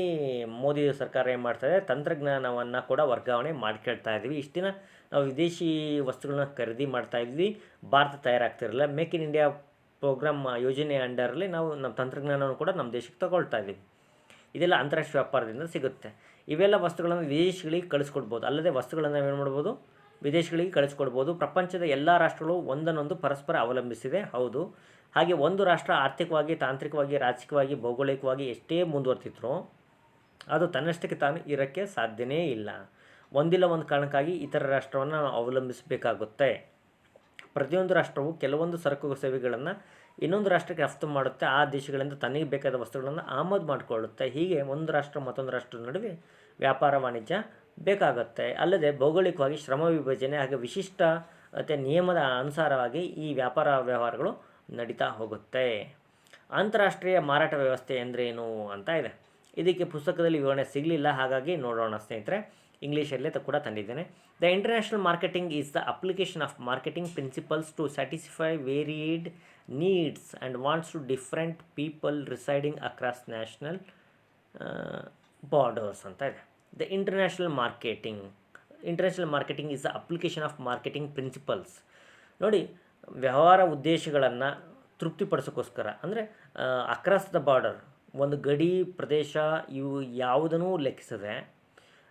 ಮೋದಿ ಸರ್ಕಾರ ಏನು ಮಾಡ್ತಾಯಿದೆ ತಂತ್ರಜ್ಞಾನವನ್ನು ಕೂಡ ವರ್ಗಾವಣೆ ಮಾಡ್ಕೊಳ್ತಾ ಇದ್ದೀವಿ ಇಷ್ಟು ದಿನ ನಾವು ವಿದೇಶಿ ವಸ್ತುಗಳನ್ನ ಖರೀದಿ ಮಾಡ್ತಾ ಇದ್ವಿ. ಭಾರತ ತಯಾರಾಗ್ತಿರಲಿಲ್ಲ ಮೇಕ್ ಇನ್ ಇಂಡಿಯಾ ಪ್ರೋಗ್ರಾಮ್ ಯೋಜನೆ ಅಂಡರಲ್ಲಿ ನಾವು ನಮ್ಮ ತಂತ್ರಜ್ಞಾನವನ್ನು ಕೂಡ ನಮ್ಮ ದೇಶಕ್ಕೆ ತಗೊಳ್ತಾ ಇದ್ದೀವಿ ಇದೆಲ್ಲ ಅಂತಾರಾಷ್ಟ್ರೀಯ ವ್ಯಾಪಾರದಿಂದ ಸಿಗುತ್ತೆ. ಇವೆಲ್ಲ ವಸ್ತುಗಳನ್ನು ವಿದೇಶಗಳಿಗೆ ಕಳಿಸ್ಕೊಡ್ಬೋದು. ಅಲ್ಲದೆ ವಸ್ತುಗಳನ್ನು ಏನು ಮಾಡ್ಬೋದು? ವಿದೇಶಗಳಿಗೆ ಕಳಿಸ್ಕೊಡ್ಬೋದು. ಪ್ರಪಂಚದ ಎಲ್ಲ ರಾಷ್ಟ್ರಗಳು ಒಂದನ್ನೊಂದು ಪರಸ್ಪರ ಅವಲಂಬಿಸಿದೆ. ಹೌದು. ಹಾಗೆ ಒಂದು ರಾಷ್ಟ್ರ ಆರ್ಥಿಕವಾಗಿ, ತಾಂತ್ರಿಕವಾಗಿ, ರಾಜಕೀಯವಾಗಿ, ಭೌಗೋಳಿಕವಾಗಿ ಎಷ್ಟೇ ಮುಂದುವರ್ತಿದ್ರು ಅದು ತನ್ನಷ್ಟಕ್ಕೆ ತಾನು ಇರೋಕ್ಕೆ ಸಾಧ್ಯನೇ ಇಲ್ಲ. ಒಂದಿಲ್ಲ ಒಂದು ಕಾರಣಕ್ಕಾಗಿ ಇತರ ರಾಷ್ಟ್ರವನ್ನು ಅವಲಂಬಿಸಬೇಕಾಗುತ್ತೆ. ಪ್ರತಿಯೊಂದು ರಾಷ್ಟ್ರವು ಕೆಲವೊಂದು ಸರಕು ಸೇವೆಗಳನ್ನು ಇನ್ನೊಂದು ರಾಷ್ಟ್ರಕ್ಕೆ ರಫ್ತು ಮಾಡುತ್ತೆ. ಆ ದೇಶಗಳಿಂದ ತನಗೆ ಬೇಕಾದ ವಸ್ತುಗಳನ್ನು ಆಮದು ಮಾಡಿಕೊಳ್ಳುತ್ತೆ. ಹೀಗೆ ಒಂದು ರಾಷ್ಟ್ರ ಮತ್ತೊಂದು ರಾಷ್ಟ್ರದ ನಡುವೆ ವ್ಯಾಪಾರ ವಾಣಿಜ್ಯ ಬೇಕಾಗುತ್ತೆ. ಅಲ್ಲದೆ ಭೌಗೋಳಿಕವಾಗಿ ಶ್ರಮ ವಿಭಜನೆ ಹಾಗೆ ವಿಶಿಷ್ಟ ಮತ್ತು ನಿಯಮದ ಅನುಸಾರವಾಗಿ ಈ ವ್ಯಾಪಾರ ವ್ಯವಹಾರಗಳು ನಡೀತಾ ಹೋಗುತ್ತೆ. ಅಂತಾರಾಷ್ಟ್ರೀಯ ಮಾರಾಟ ವ್ಯವಸ್ಥೆ ಎಂದರೇನು ಅಂತ ಇದೆ. ಇದಕ್ಕೆ ಪುಸ್ತಕದಲ್ಲಿ ವಿವರಣೆ ಸಿಗಲಿಲ್ಲ, ಹಾಗಾಗಿ ನೋಡೋಣ ಸ್ನೇಹಿತರೆ. ಇಂಗ್ಲೀಷಲ್ಲೇ ಕೂಡ ತಂದಿದ್ದೇನೆ. The international marketing is the application of marketing principles to satisfy varied needs and wants to different people residing across national borders ಅಂತ ಇದೆ. The international marketing international marketing is the application of marketing principles ನೋಡಿ ವ್ಯವಹಾರ ಉದ್ದೇಶಗಳನ್ನು ತೃಪ್ತಿಪಡಿಸೋಕ್ಕೋಸ್ಕರ ಅಂದರೆ across the border ಒಂದು ಗಡಿ ಪ್ರದೇಶ ಇವು ಯಾವುದನ್ನೂ ಲೆಕ್ಕಿಸದೆ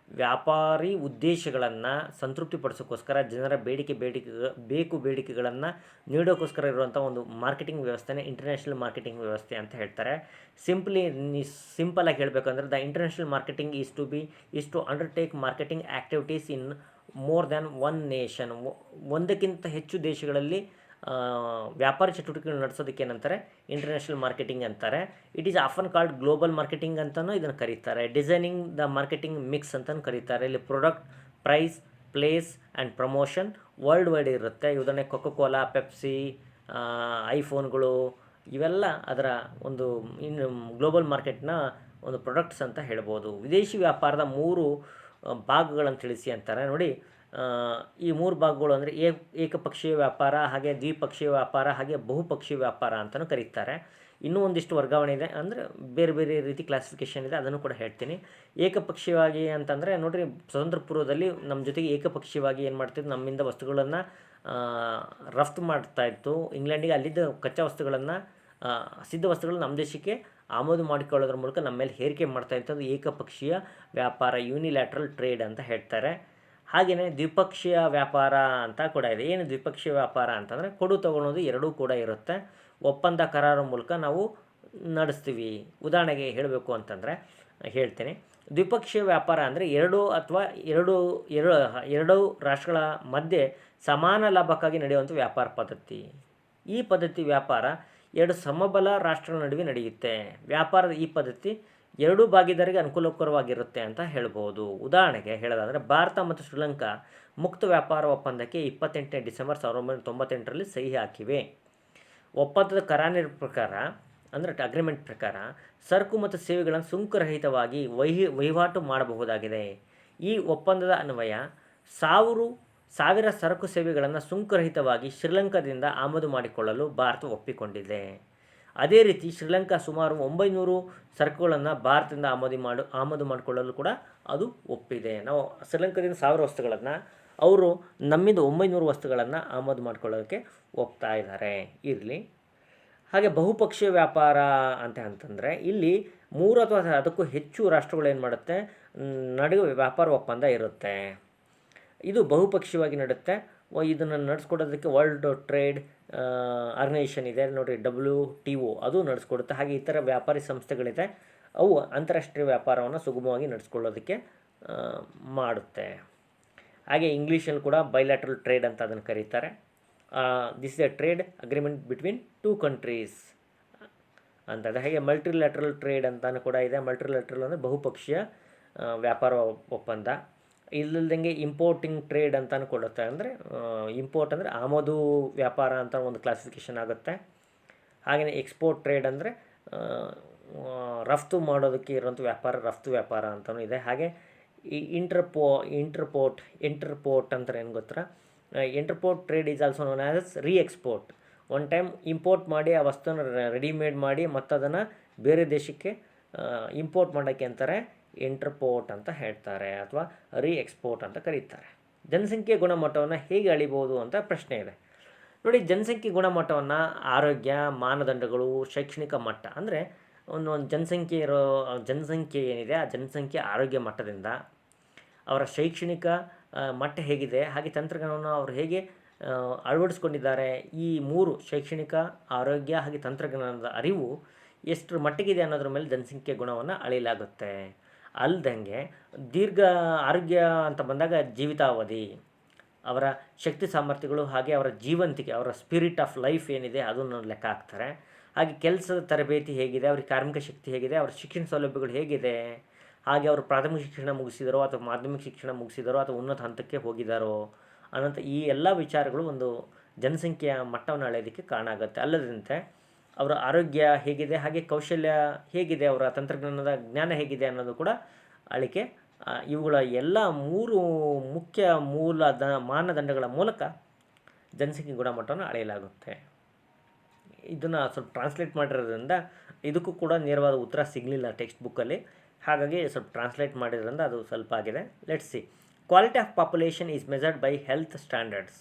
ವ್ಯಾಪಾರಿ ಉದ್ದೇಶಗಳನ್ನು ಸಂತೃಪ್ತಿಪಡಿಸೋಕ್ಕೋಸ್ಕರ ಜನರ ಬೇಡಿಕೆ ಬೇಡಿಕೆ, ಬೇಕು ಬೇಡಿಕೆಗಳನ್ನು ನೀಡೋಕ್ಕೋಸ್ಕರ ಇರುವಂಥ ಒಂದು ಮಾರ್ಕೆಟಿಂಗ್ ವ್ಯವಸ್ಥೆನೇ ಇಂಟರ್ನ್ಯಾಷನಲ್ ಮಾರ್ಕೆಟಿಂಗ್ ವ್ಯವಸ್ಥೆ ಅಂತ ಹೇಳ್ತಾರೆ. ಸಿಂಪ್ಲಿ ಸಿಂಪಲಾಗಿ ಹೇಳಬೇಕಂದ್ರೆ the international marketing is to be is to undertake marketing activities in more than one nation ಒಂದಕ್ಕಿಂತ ಹೆಚ್ಚು ದೇಶಗಳಲ್ಲಿ ವ್ಯಾಪಾರ ಚಟುವಟಿಕೆಗಳು ನಡೆಸೋದಕ್ಕೆ ಏನಂತಾರೆ? ಇಂಟರ್ನ್ಯಾಷನಲ್ ಮಾರ್ಕೆಟಿಂಗ್ ಅಂತಾರೆ. It is often called global marketing ಅಂತಲೂ ಇದನ್ನು ಕರೀತಾರೆ. ಡಿಸೈನಿಂಗ್ ದ ಮಾರ್ಕೆಟಿಂಗ್ ಮಿಕ್ಸ್ ಅಂತಲೂ ಕರೀತಾರೆ. ಇಲ್ಲಿ product price place and promotion worldwide ಇರುತ್ತೆ. ಉದಾಹರಣೆ ಕೊಕೊ ಕೋಲಾ ಪೆಪ್ಸಿ ಐಫೋನ್ಗಳು ಇವೆಲ್ಲ ಅದರ ಒಂದು ಇನ್ನು ಗ್ಲೋಬಲ್ ಮಾರ್ಕೆಟ್ನ ಒಂದು ಪ್ರಾಡಕ್ಟ್ಸ್ ಅಂತ ಹೇಳ್ಬೋದು. ವಿದೇಶಿ ವ್ಯಾಪಾರದ ಮೂರು ಭಾಗಗಳನ್ನು ತಿಳಿಸಿ ಅಂತಾರೆ. ನೋಡಿ ಈ ಮೂರು ಭಾಗಗಳು ಅಂದರೆ ಏಕಪಕ್ಷೀಯ ವ್ಯಾಪಾರ, ಹಾಗೆ ದ್ವಿಪಕ್ಷೀಯ ವ್ಯಾಪಾರ, ಹಾಗೆ ಬಹುಪಕ್ಷೀಯ ವ್ಯಾಪಾರ ಅಂತಲೂ ಕರೀತಾರೆ. ಇನ್ನೂ ಒಂದಿಷ್ಟು ವರ್ಗಾವಣೆ ಇದೆ. ಅಂದರೆ ಬೇರೆ ಬೇರೆ ರೀತಿ ಕ್ಲಾಸಿಫಿಕೇಷನ್ ಇದೆ. ಅದನ್ನು ಕೂಡ ಹೇಳ್ತೀನಿ. ಏಕಪಕ್ಷೀಯವಾಗಿ ಅಂತಂದರೆ ನೋಡಿರಿ, ಸ್ವತಂತ್ರ ಪೂರ್ವದಲ್ಲಿ ನಮ್ಮ ಜೊತೆಗೆ ಏಕಪಕ್ಷೀಯವಾಗಿ ಏನು ಮಾಡ್ತಿದ್ದು ನಮ್ಮಿಂದ ವಸ್ತುಗಳನ್ನು ರಫ್ತು ಮಾಡ್ತಾ ಇತ್ತು. ಇಂಗ್ಲೆಂಡಿಗೆ ಅಲ್ಲಿದ್ದ ಕಚ್ಚಾ ವಸ್ತುಗಳನ್ನು ಸಿದ್ಧ ವಸ್ತುಗಳನ್ನು ನಮ್ಮ ದೇಶಕ್ಕೆ ಆಮದು ಮಾಡಿಕೊಳ್ಳೋದ್ರ ಮೂಲಕ ನಮ್ಮ ಮೇಲೆ ಹೇರಿಕೆ ಮಾಡ್ತಾ ಇತ್ತು. ಏಕಪಕ್ಷೀಯ ವ್ಯಾಪಾರ ಯೂನಿಲ್ಯಾಟ್ರಲ್ ಟ್ರೇಡ್ ಅಂತ ಹೇಳ್ತಾರೆ. ಹಾಗೆಯೇ ದ್ವಿಪಕ್ಷೀಯ ವ್ಯಾಪಾರ ಅಂತ ಕೂಡ ಇದೆ. ಏನು ದ್ವಿಪಕ್ಷೀಯ ವ್ಯಾಪಾರ ಅಂತಂದರೆ ಕೊಡು ತಗೊಳ್ಳೋದು ಎರಡೂ ಕೂಡ ಇರುತ್ತೆ. ಒಪ್ಪಂದ ಕರಾರು ಮೂಲಕ ನಾವು ನಡೆಸ್ತೀವಿ. ಉದಾಹರಣೆಗೆ ಹೇಳಬೇಕು ಅಂತಂದರೆ ಹೇಳ್ತೇನೆ. ದ್ವಿಪಕ್ಷೀಯ ವ್ಯಾಪಾರ ಅಂದರೆ ಎರಡು ಅಥವಾ ಎರಡು ಎರಡು ಎರಡು ರಾಷ್ಟ್ರಗಳ ಮಧ್ಯೆ ಸಮಾನ ಲಾಭಕ್ಕಾಗಿ ನಡೆಯುವಂಥ ವ್ಯಾಪಾರ ಪದ್ಧತಿ. ಈ ಪದ್ಧತಿ ವ್ಯಾಪಾರ ಎರಡು ಸಮಬಲ ರಾಷ್ಟ್ರಗಳ ನಡುವೆ ನಡೆಯುತ್ತೆ. ವ್ಯಾಪಾರದ ಈ ಪದ್ಧತಿ ಎರಡೂ ಭಾಗಿದಾರಿಗೆ ಅನುಕೂಲಕರವಾಗಿರುತ್ತೆ ಅಂತ ಹೇಳ್ಬೋದು. ಉದಾಹರಣೆಗೆ ಹೇಳೋದಾದರೆ, ಭಾರತ ಮತ್ತು ಶ್ರೀಲಂಕಾ ಮುಕ್ತ ವ್ಯಾಪಾರ ಒಪ್ಪಂದಕ್ಕೆ ಇಪ್ಪತ್ತೆಂಟನೇ ಡಿಸೆಂಬರ್ ಸಾವಿರದ ಒಂಬೈನೂರ ತೊಂಬತ್ತೆಂಟರಲ್ಲಿ ಸಹಿ ಹಾಕಿವೆ. ಒಪ್ಪಂದದ ಕರಾನಿರ ಪ್ರಕಾರ, ಅಂದರೆ ಅಗ್ರಿಮೆಂಟ್ ಪ್ರಕಾರ, ಸರಕು ಮತ್ತು ಸೇವೆಗಳನ್ನು ಸುಂಕರಹಿತವಾಗಿ ವಹಿ, ವಹಿವಾಟು ಮಾಡಬಹುದಾಗಿದೆ. ಈ ಒಪ್ಪಂದದ ಅನ್ವಯ, ಸಾವಿರ ಸಾವಿರ ಸರಕು ಸೇವೆಗಳನ್ನು ಸುಂಕರಹಿತವಾಗಿ ಶ್ರೀಲಂಕಾದಿಂದ ಆಮದು ಮಾಡಿಕೊಳ್ಳಲು ಭಾರತ ಒಪ್ಪಿಕೊಂಡಿದೆ. ಅದೇ ರೀತಿ ಶ್ರೀಲಂಕಾ ಸುಮಾರು ಒಂಬೈನೂರು ಸರಕುಗಳನ್ನು ಭಾರತದಿಂದ ಆಮದು ಮಾಡು, ಆಮದು ಮಾಡಿಕೊಳ್ಳಲು ಕೂಡ ಅದು ಒಪ್ಪಿದೆ. ನಾವು ಶ್ರೀಲಂಕಾದಿಂದ ಸಾವಿರ ವಸ್ತುಗಳನ್ನು ಅವರು ನಮ್ಮಿಂದ ಒಂಬೈನೂರು ವಸ್ತುಗಳನ್ನು ಆಮದು ಮಾಡ್ಕೊಳ್ಳೋಕ್ಕೆ ಒಪ್ತಾ ಇದ್ದಾರೆ. ಇರಲಿ. ಹಾಗೆ ಬಹುಪಕ್ಷೀಯ ವ್ಯಾಪಾರ ಅಂತ ಅಂತಂದರೆ ಇಲ್ಲಿ ಮೂರು ಅಥವಾ ಅದಕ್ಕೂ ಹೆಚ್ಚು ರಾಷ್ಟ್ರಗಳು ಏನು ಮಾಡುತ್ತೆ? ನಡುವೆ ವ್ಯಾಪಾರ ಒಪ್ಪಂದ ಇರುತ್ತೆ. ಇದು ಬಹುಪಕ್ಷೀಯವಾಗಿ ನಡೆಯುತ್ತೆ ಇದನ್ನು ನಡೆಸ್ಕೊಡೋದಕ್ಕೆ ವರ್ಲ್ಡ್ ಟ್ರೇಡ್ ಆರ್ಗನೈಸೇಷನ್ ಇದೆ. ನೋಡಿರಿ ಡಬ್ಲ್ಯೂ ಟಿ ಒ ಅದು ನಡೆಸ್ಕೊಡುತ್ತೆ. ಹಾಗೆ ಇತರ ವ್ಯಾಪಾರಿ ಸಂಸ್ಥೆಗಳಿದೆ. ಅವು ಅಂತಾರಾಷ್ಟ್ರೀಯ ವ್ಯಾಪಾರವನ್ನು ಸುಗಮವಾಗಿ ನಡೆಸ್ಕೊಳ್ಳೋದಕ್ಕೆ ಮಾಡುತ್ತೆ. ಹಾಗೆ ಇಂಗ್ಲೀಷಲ್ಲಿ ಕೂಡ ಬೈಲ್ಯಾಟ್ರಲ್ ಟ್ರೇಡ್ ಅಂತ ಅದನ್ನು ಕರೀತಾರೆ. This is a trade agreement between two countries ಅಂತದೆ. ಹಾಗೆ ಮಲ್ಟಿಲ್ಯಾಟ್ರಲ್ ಟ್ರೇಡ್ ಅಂತಲೂ ಕೂಡ ಇದೆ. ಮಲ್ಟಿಲ್ಯಾಟ್ರಲ್ ಅಂದರೆ ಬಹುಪಕ್ಷೀಯ ವ್ಯಾಪಾರ ಒಪ್ಪಂದ. ಇಲ್ಲದಂಗೆ ಇಂಪೋರ್ಟಿಂಗ್ ಟ್ರೇಡ್ ಅಂತಲೂ ಕೊಡುತ್ತೆ. ಅಂದರೆ ಇಂಪೋರ್ಟ್ ಅಂದರೆ ಆಮದು ವ್ಯಾಪಾರ ಅಂತ ಒಂದು ಕ್ಲಾಸಿಫಿಕೇಷನ್ ಆಗುತ್ತೆ. ಹಾಗೆಯೇ ಎಕ್ಸ್ಪೋರ್ಟ್ ಟ್ರೇಡ್ ಅಂದರೆ ರಫ್ತು ಮಾಡೋದಕ್ಕೆ ಇರುವಂಥ ವ್ಯಾಪಾರ, ರಫ್ತು ವ್ಯಾಪಾರ ಅಂತಲೂ ಇದೆ. ಹಾಗೆ ಈ ಇಂಟರ್ಪೋ ಇಂಟರ್ಪೋರ್ಟ್ ಇಂಟರ್ಪೋರ್ಟ್ ಅಂತ ಏನು ಗೊತ್ತಾ? Entrepot trade is also known as re-export one time import ಮಾಡಿ ಆ ವಸ್ತುನ ರೆಡಿಮೇಡ್ ಮಾಡಿ ಮತ್ತದನ್ನು ಬೇರೆ ದೇಶಕ್ಕೆ ಇಂಪೋರ್ಟ್ ಮಾಡೋಕ್ಕೆ ಅಂತಾರೆ. ಇಂಟರ್ಪೋರ್ಟ್ ಅಂತ ಹೇಳ್ತಾರೆ ಅಥವಾ ರೀ ಎಕ್ಸ್ಪೋರ್ಟ್ ಅಂತ ಕರೀತಾರೆ. ಜನಸಂಖ್ಯೆ ಗುಣಮಟ್ಟವನ್ನು ಹೇಗೆ ಅಳಿಬೋದು ಅಂತ ಪ್ರಶ್ನೆ ಇದೆ. ನೋಡಿ, ಜನಸಂಖ್ಯೆ ಗುಣಮಟ್ಟವನ್ನು ಆರೋಗ್ಯ, ಮಾನದಂಡಗಳು, ಶೈಕ್ಷಣಿಕ ಮಟ್ಟ, ಅಂದರೆ ಒಂದು ಒಂದು ಜನಸಂಖ್ಯೆ ಇರೋ, ಜನಸಂಖ್ಯೆ ಏನಿದೆ, ಆ ಜನಸಂಖ್ಯೆ ಆರೋಗ್ಯ ಮಟ್ಟದಿಂದ ಅವರ ಶೈಕ್ಷಣಿಕ ಮಟ್ಟ ಹೇಗಿದೆ, ಹಾಗೆ ತಂತ್ರಜ್ಞಾನವನ್ನು ಅವರು ಹೇಗೆ ಅಳವಡಿಸ್ಕೊಂಡಿದ್ದಾರೆ, ಈ ಮೂರು ಶೈಕ್ಷಣಿಕ, ಆರೋಗ್ಯ ಹಾಗೆ ತಂತ್ರಜ್ಞಾನದ ಅರಿವು ಎಷ್ಟರ ಮಟ್ಟಿಗಿದೆ ಅನ್ನೋದ್ರ ಮೇಲೆ ಜನಸಂಖ್ಯೆ ಗುಣವನ್ನು ಅಳೆಯಲಾಗುತ್ತೆ ಅಲ್ದಂಗೆ ದೀರ್ಘ ಆರೋಗ್ಯ ಅಂತ ಬಂದಾಗ ಜೀವಿತಾವಧಿ, ಅವರ ಶಕ್ತಿ ಸಾಮರ್ಥ್ಯಗಳು ಹಾಗೆ ಅವರ ಜೀವಂತಿಕೆ, ಅವರ ಸ್ಪಿರಿಟ್ ಆಫ್ ಲೈಫ್ ಏನಿದೆ ಅದನ್ನು ಲೆಕ್ಕ ಹಾಕ್ತಾರೆ. ಹಾಗೆ ಕೆಲಸದ ತರಬೇತಿ ಹೇಗಿದೆ, ಅವ್ರಿಗೆ ಕಾರ್ಮಿಕ ಶಕ್ತಿ ಹೇಗಿದೆ, ಅವ್ರ ಶಿಕ್ಷಣ ಸೌಲಭ್ಯಗಳು ಹೇಗಿದೆ, ಹಾಗೆ ಅವರು ಪ್ರಾಥಮಿಕ ಶಿಕ್ಷಣ ಮುಗಿಸಿದರೋ ಅಥವಾ ಮಾಧ್ಯಮಿಕ ಶಿಕ್ಷಣ ಮುಗಿಸಿದರೋ ಅಥವಾ ಉನ್ನತ ಹಂತಕ್ಕೆ ಹೋಗಿದ್ದಾರೋ ಅನ್ನೋಂಥ ಈ ಎಲ್ಲ ವಿಚಾರಗಳು ಒಂದು ಜನಸಂಖ್ಯೆಯ ಮಟ್ಟವನ್ನು ಅಳೆಯೋದಕ್ಕೆ ಕಾರಣ ಆಗುತ್ತೆ. ಅಲ್ಲದಂತೆ ಅವರ ಆರೋಗ್ಯ ಹೇಗಿದೆ, ಹಾಗೆ ಕೌಶಲ್ಯ ಹೇಗಿದೆ, ಅವರ ತಂತ್ರಜ್ಞಾನದ ಜ್ಞಾನ ಹೇಗಿದೆ ಅನ್ನೋದು ಕೂಡ ಅಳಿಕೆ. ಇವುಗಳ ಎಲ್ಲ ಮೂರು ಮುಖ್ಯ ಮೂಲ ದ ಮಾನದಂಡಗಳ ಮೂಲಕ ಜನಸಂಖ್ಯೆ ಗುಣಮಟ್ಟವನ್ನು ಅಳೆಯಲಾಗುತ್ತೆ. ಇದನ್ನು ಸ್ವಲ್ಪ ಟ್ರಾನ್ಸ್ಲೇಟ್ ಮಾಡಿರೋದ್ರಿಂದ ಇದಕ್ಕೂ ಕೂಡ ನೇರವಾದ ಉತ್ತರ ಸಿಗಲಿಲ್ಲ ಟೆಕ್ಸ್ಟ್ ಬುಕ್ಕಲ್ಲಿ ಹಾಗಾಗಿ ಸ್ವಲ್ಪ ಟ್ರಾನ್ಸ್ಲೇಟ್ ಮಾಡಿರೋದ್ರಿಂದ ಅದು ಸ್ವಲ್ಪ ಆಗಿದೆ. Let's see quality of population is measured by health standards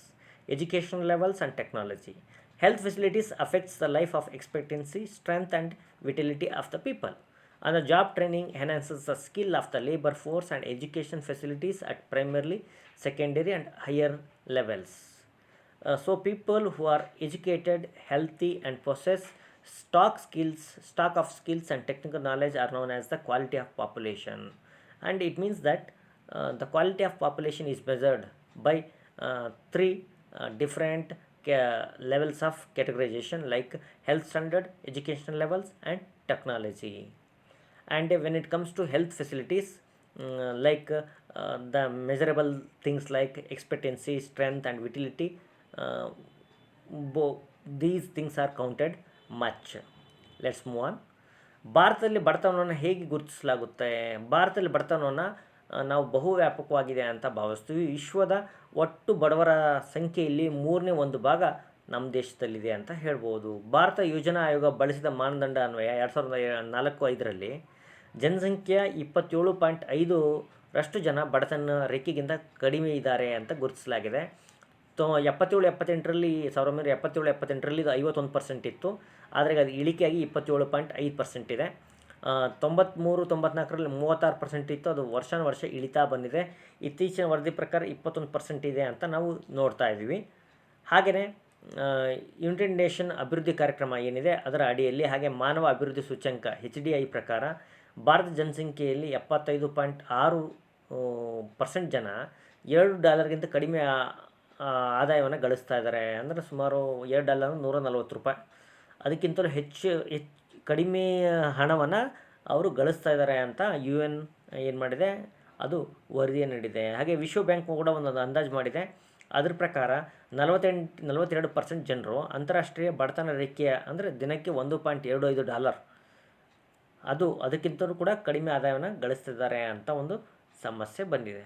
education levels and technology Health facilities affects the life of expectancy, strength and vitality of the people. And the job training enhances the skill of the labor force and education facilities at primarily, secondary and higher levels. Uh, so people who are educated, healthy and possess stock skills, stock of skills and technical knowledge are known as the quality of population. And it means that uh, the quality of population is measured by uh, three uh, different levels of categorization like health standard education levels and technology and when it comes to health facilities mm, like uh, the measurable things like expectancy strength and vitality uh, bo- these things are counted much let's move on ಭಾರತದಲ್ಲಿ ಬಡತನವನ್ನು ಹೇಗೆ ಗುರುತಿಸಲಾಗುತ್ತೆ ಭಾರತದಲ್ಲಿ ಬಡತನವನ್ನು ಆ, ನಾವು ಬಹು ವ್ಯಾಪಕವಾಗಿದೆ ಅಂತ ಭಾವಿಸ್ತೀವಿ. ವಿಶ್ವದ ಒಟ್ಟು ಬಡವರ ಸಂಖ್ಯೆಯಲ್ಲಿ ಮೂರನೇ ಒಂದು ಭಾಗ ನಮ್ಮ ದೇಶದಲ್ಲಿದೆ ಅಂತ ಹೇಳ್ಬೋದು. ಭಾರತ ಯೋಜನಾ ಆಯೋಗ ಬಳಸಿದ ಮಾನದಂಡ ಅನ್ವಯ ಎರಡು ಸಾವಿರದ ನಾಲ್ಕು ಐದರಲ್ಲಿ ಜನಸಂಖ್ಯೆಯ ಇಪ್ಪತ್ತೇಳು ಪಾಯಿಂಟ್ ಐದರಷ್ಟು ಜನ ಬಡತನ ರೇಖೆಗಿಂತ ಕಡಿಮೆ ಇದ್ದಾರೆ ಅಂತ ಗುರುತಿಸಲಾಗಿದೆ. ತೊ, ಎಪ್ಪತ್ತೇಳು, ಎಪ್ಪತ್ತೆಂಟರಲ್ಲಿ, ಸಾವಿರದ ಒಂಬೈನೂರ ಎಪ್ಪತ್ತೇಳು, ಎಪ್ಪತ್ತೆಂಟರಲ್ಲಿ ಇದು ಐವತ್ತೊಂದು ಪರ್ಸೆಂಟ್ ಇತ್ತು. ಆದರೆ ಅದು ಇಳಿಕೆಯಾಗಿ ಇಪ್ಪತ್ತೇಳು ಪಾಯಿಂಟ್ ಐದು ಪರ್ಸೆಂಟ್ ಇದೆ. ತೊಂಬತ್ತ್ಮೂರು ತೊಂಬತ್ನಾಲ್ಕರಲ್ಲಿ ಮೂವತ್ತಾರು ಪರ್ಸೆಂಟ್ ಇತ್ತು. ಅದು ವರ್ಷಾನು ವರ್ಷ ಇಳಿತಾ ಬಂದಿದೆ. ಇತ್ತೀಚಿನ ವರದಿ ಪ್ರಕಾರ ಇಪ್ಪತ್ತೊಂದು ಪರ್ಸೆಂಟ್ ಇದೆ ಅಂತ ನಾವು ನೋಡ್ತಾ ಇದ್ದೀವಿ. ಹಾಗೆಯೇ ಯುನೈಟೆಡ್ ನೇಷನ್ ಅಭಿವೃದ್ಧಿ ಕಾರ್ಯಕ್ರಮ ಏನಿದೆ, ಅದರ ಅಡಿಯಲ್ಲಿ ಹಾಗೆ ಮಾನವ ಅಭಿವೃದ್ಧಿ ಸೂಚ್ಯಂಕ ಹೆಚ್ ಡಿ ಐ ಪ್ರಕಾರ ಭಾರತ ಜನಸಂಖ್ಯೆಯಲ್ಲಿ ಎಪ್ಪತ್ತೈದು ಪಾಯಿಂಟ್ ಆರು ಪರ್ಸೆಂಟ್ ಜನ ಎರಡು ಡಾಲರ್ಗಿಂತ ಕಡಿಮೆ ಆದಾಯವನ್ನು ಗಳಿಸ್ತಾ ಇದ್ದಾರೆ. ಅಂದರೆ ಸುಮಾರು ಎರಡು ಡಾಲರ್ ನೂರ ನಲ್ವತ್ತು ರೂಪಾಯಿ. ಅದಕ್ಕಿಂತಲೂ ಹೆಚ್ಚು ಹೆಚ್ಚು ಕಡಿಮೆ ಹಣವನ್ನು ಅವರು ಗಳಿಸ್ತಾ ಇದ್ದಾರೆ ಅಂತ ಯು ಎನ್ ಏನು ಮಾಡಿದೆ, ಅದು ವರದಿಯನ್ನು ನೀಡಿದೆ. ಹಾಗೆ ವಿಶ್ವ ಬ್ಯಾಂಕ್ ಕೂಡ ಒಂದು ಅಂದಾಜು ಮಾಡಿದೆ. ಅದ್ರ ಪ್ರಕಾರ ನಲವತ್ತೆಂಟು, ನಲವತ್ತೆರಡು ಪರ್ಸೆಂಟ್ ಜನರು ಅಂತಾರಾಷ್ಟ್ರೀಯ ಬಡತನ ರೇಖೆಯ, ಅಂದರೆ ದಿನಕ್ಕೆ ಒಂದು ಪಾಯಿಂಟ್ ಎರಡು ಐದು ಡಾಲರ್, ಅದು ಅದಕ್ಕಿಂತಲೂ ಕೂಡ ಕಡಿಮೆ ಆದಾಯವನ್ನು ಗಳಿಸ್ತಿದ್ದಾರೆ ಅಂತ ಒಂದು ಸಮಸ್ಯೆ ಬಂದಿದೆ.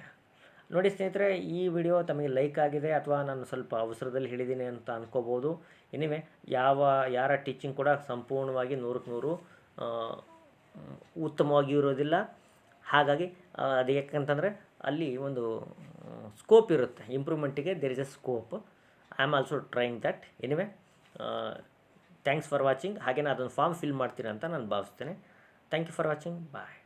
ನೋಡಿ ಸ್ನೇಹಿತರೆ, ಈ ವಿಡಿಯೋ ತಮಗೆ ಲೈಕ್ ಆಗಿದೆ ಅಥವಾ ನಾನು ಸ್ವಲ್ಪ ಅವಸರದಲ್ಲಿ ಹೇಳಿದ್ದೀನಿ ಅಂತ ಅನ್ಕೋಬೋದು. ಎನಿವೆ ಯಾವ, ಯಾರ ಟೀಚಿಂಗ್ ಕೂಡ ಸಂಪೂರ್ಣವಾಗಿ ನೂರಕ್ಕೆ ನೂರು ಉತ್ತಮವಾಗಿ ಇರೋದಿಲ್ಲ. ಹಾಗಾಗಿ ಅದು ಯಾಕಂತಂದರೆ ಅಲ್ಲಿ ಒಂದು ಸ್ಕೋಪ್ ಇರುತ್ತೆ. ಇಂಪ್ರೂವ್ಮೆಂಟಿಗೆ there is a scope I am also trying that anyway thanks for watching ಹಾಗೆ ನಾನು ಅದೊಂದು ಫಾರ್ಮ್ ಫಿಲ್ ಮಾಡ್ತೀನಿ ಅಂತ ನಾನು ಭಾವಿಸ್ತೇನೆ. Thank you for watching bye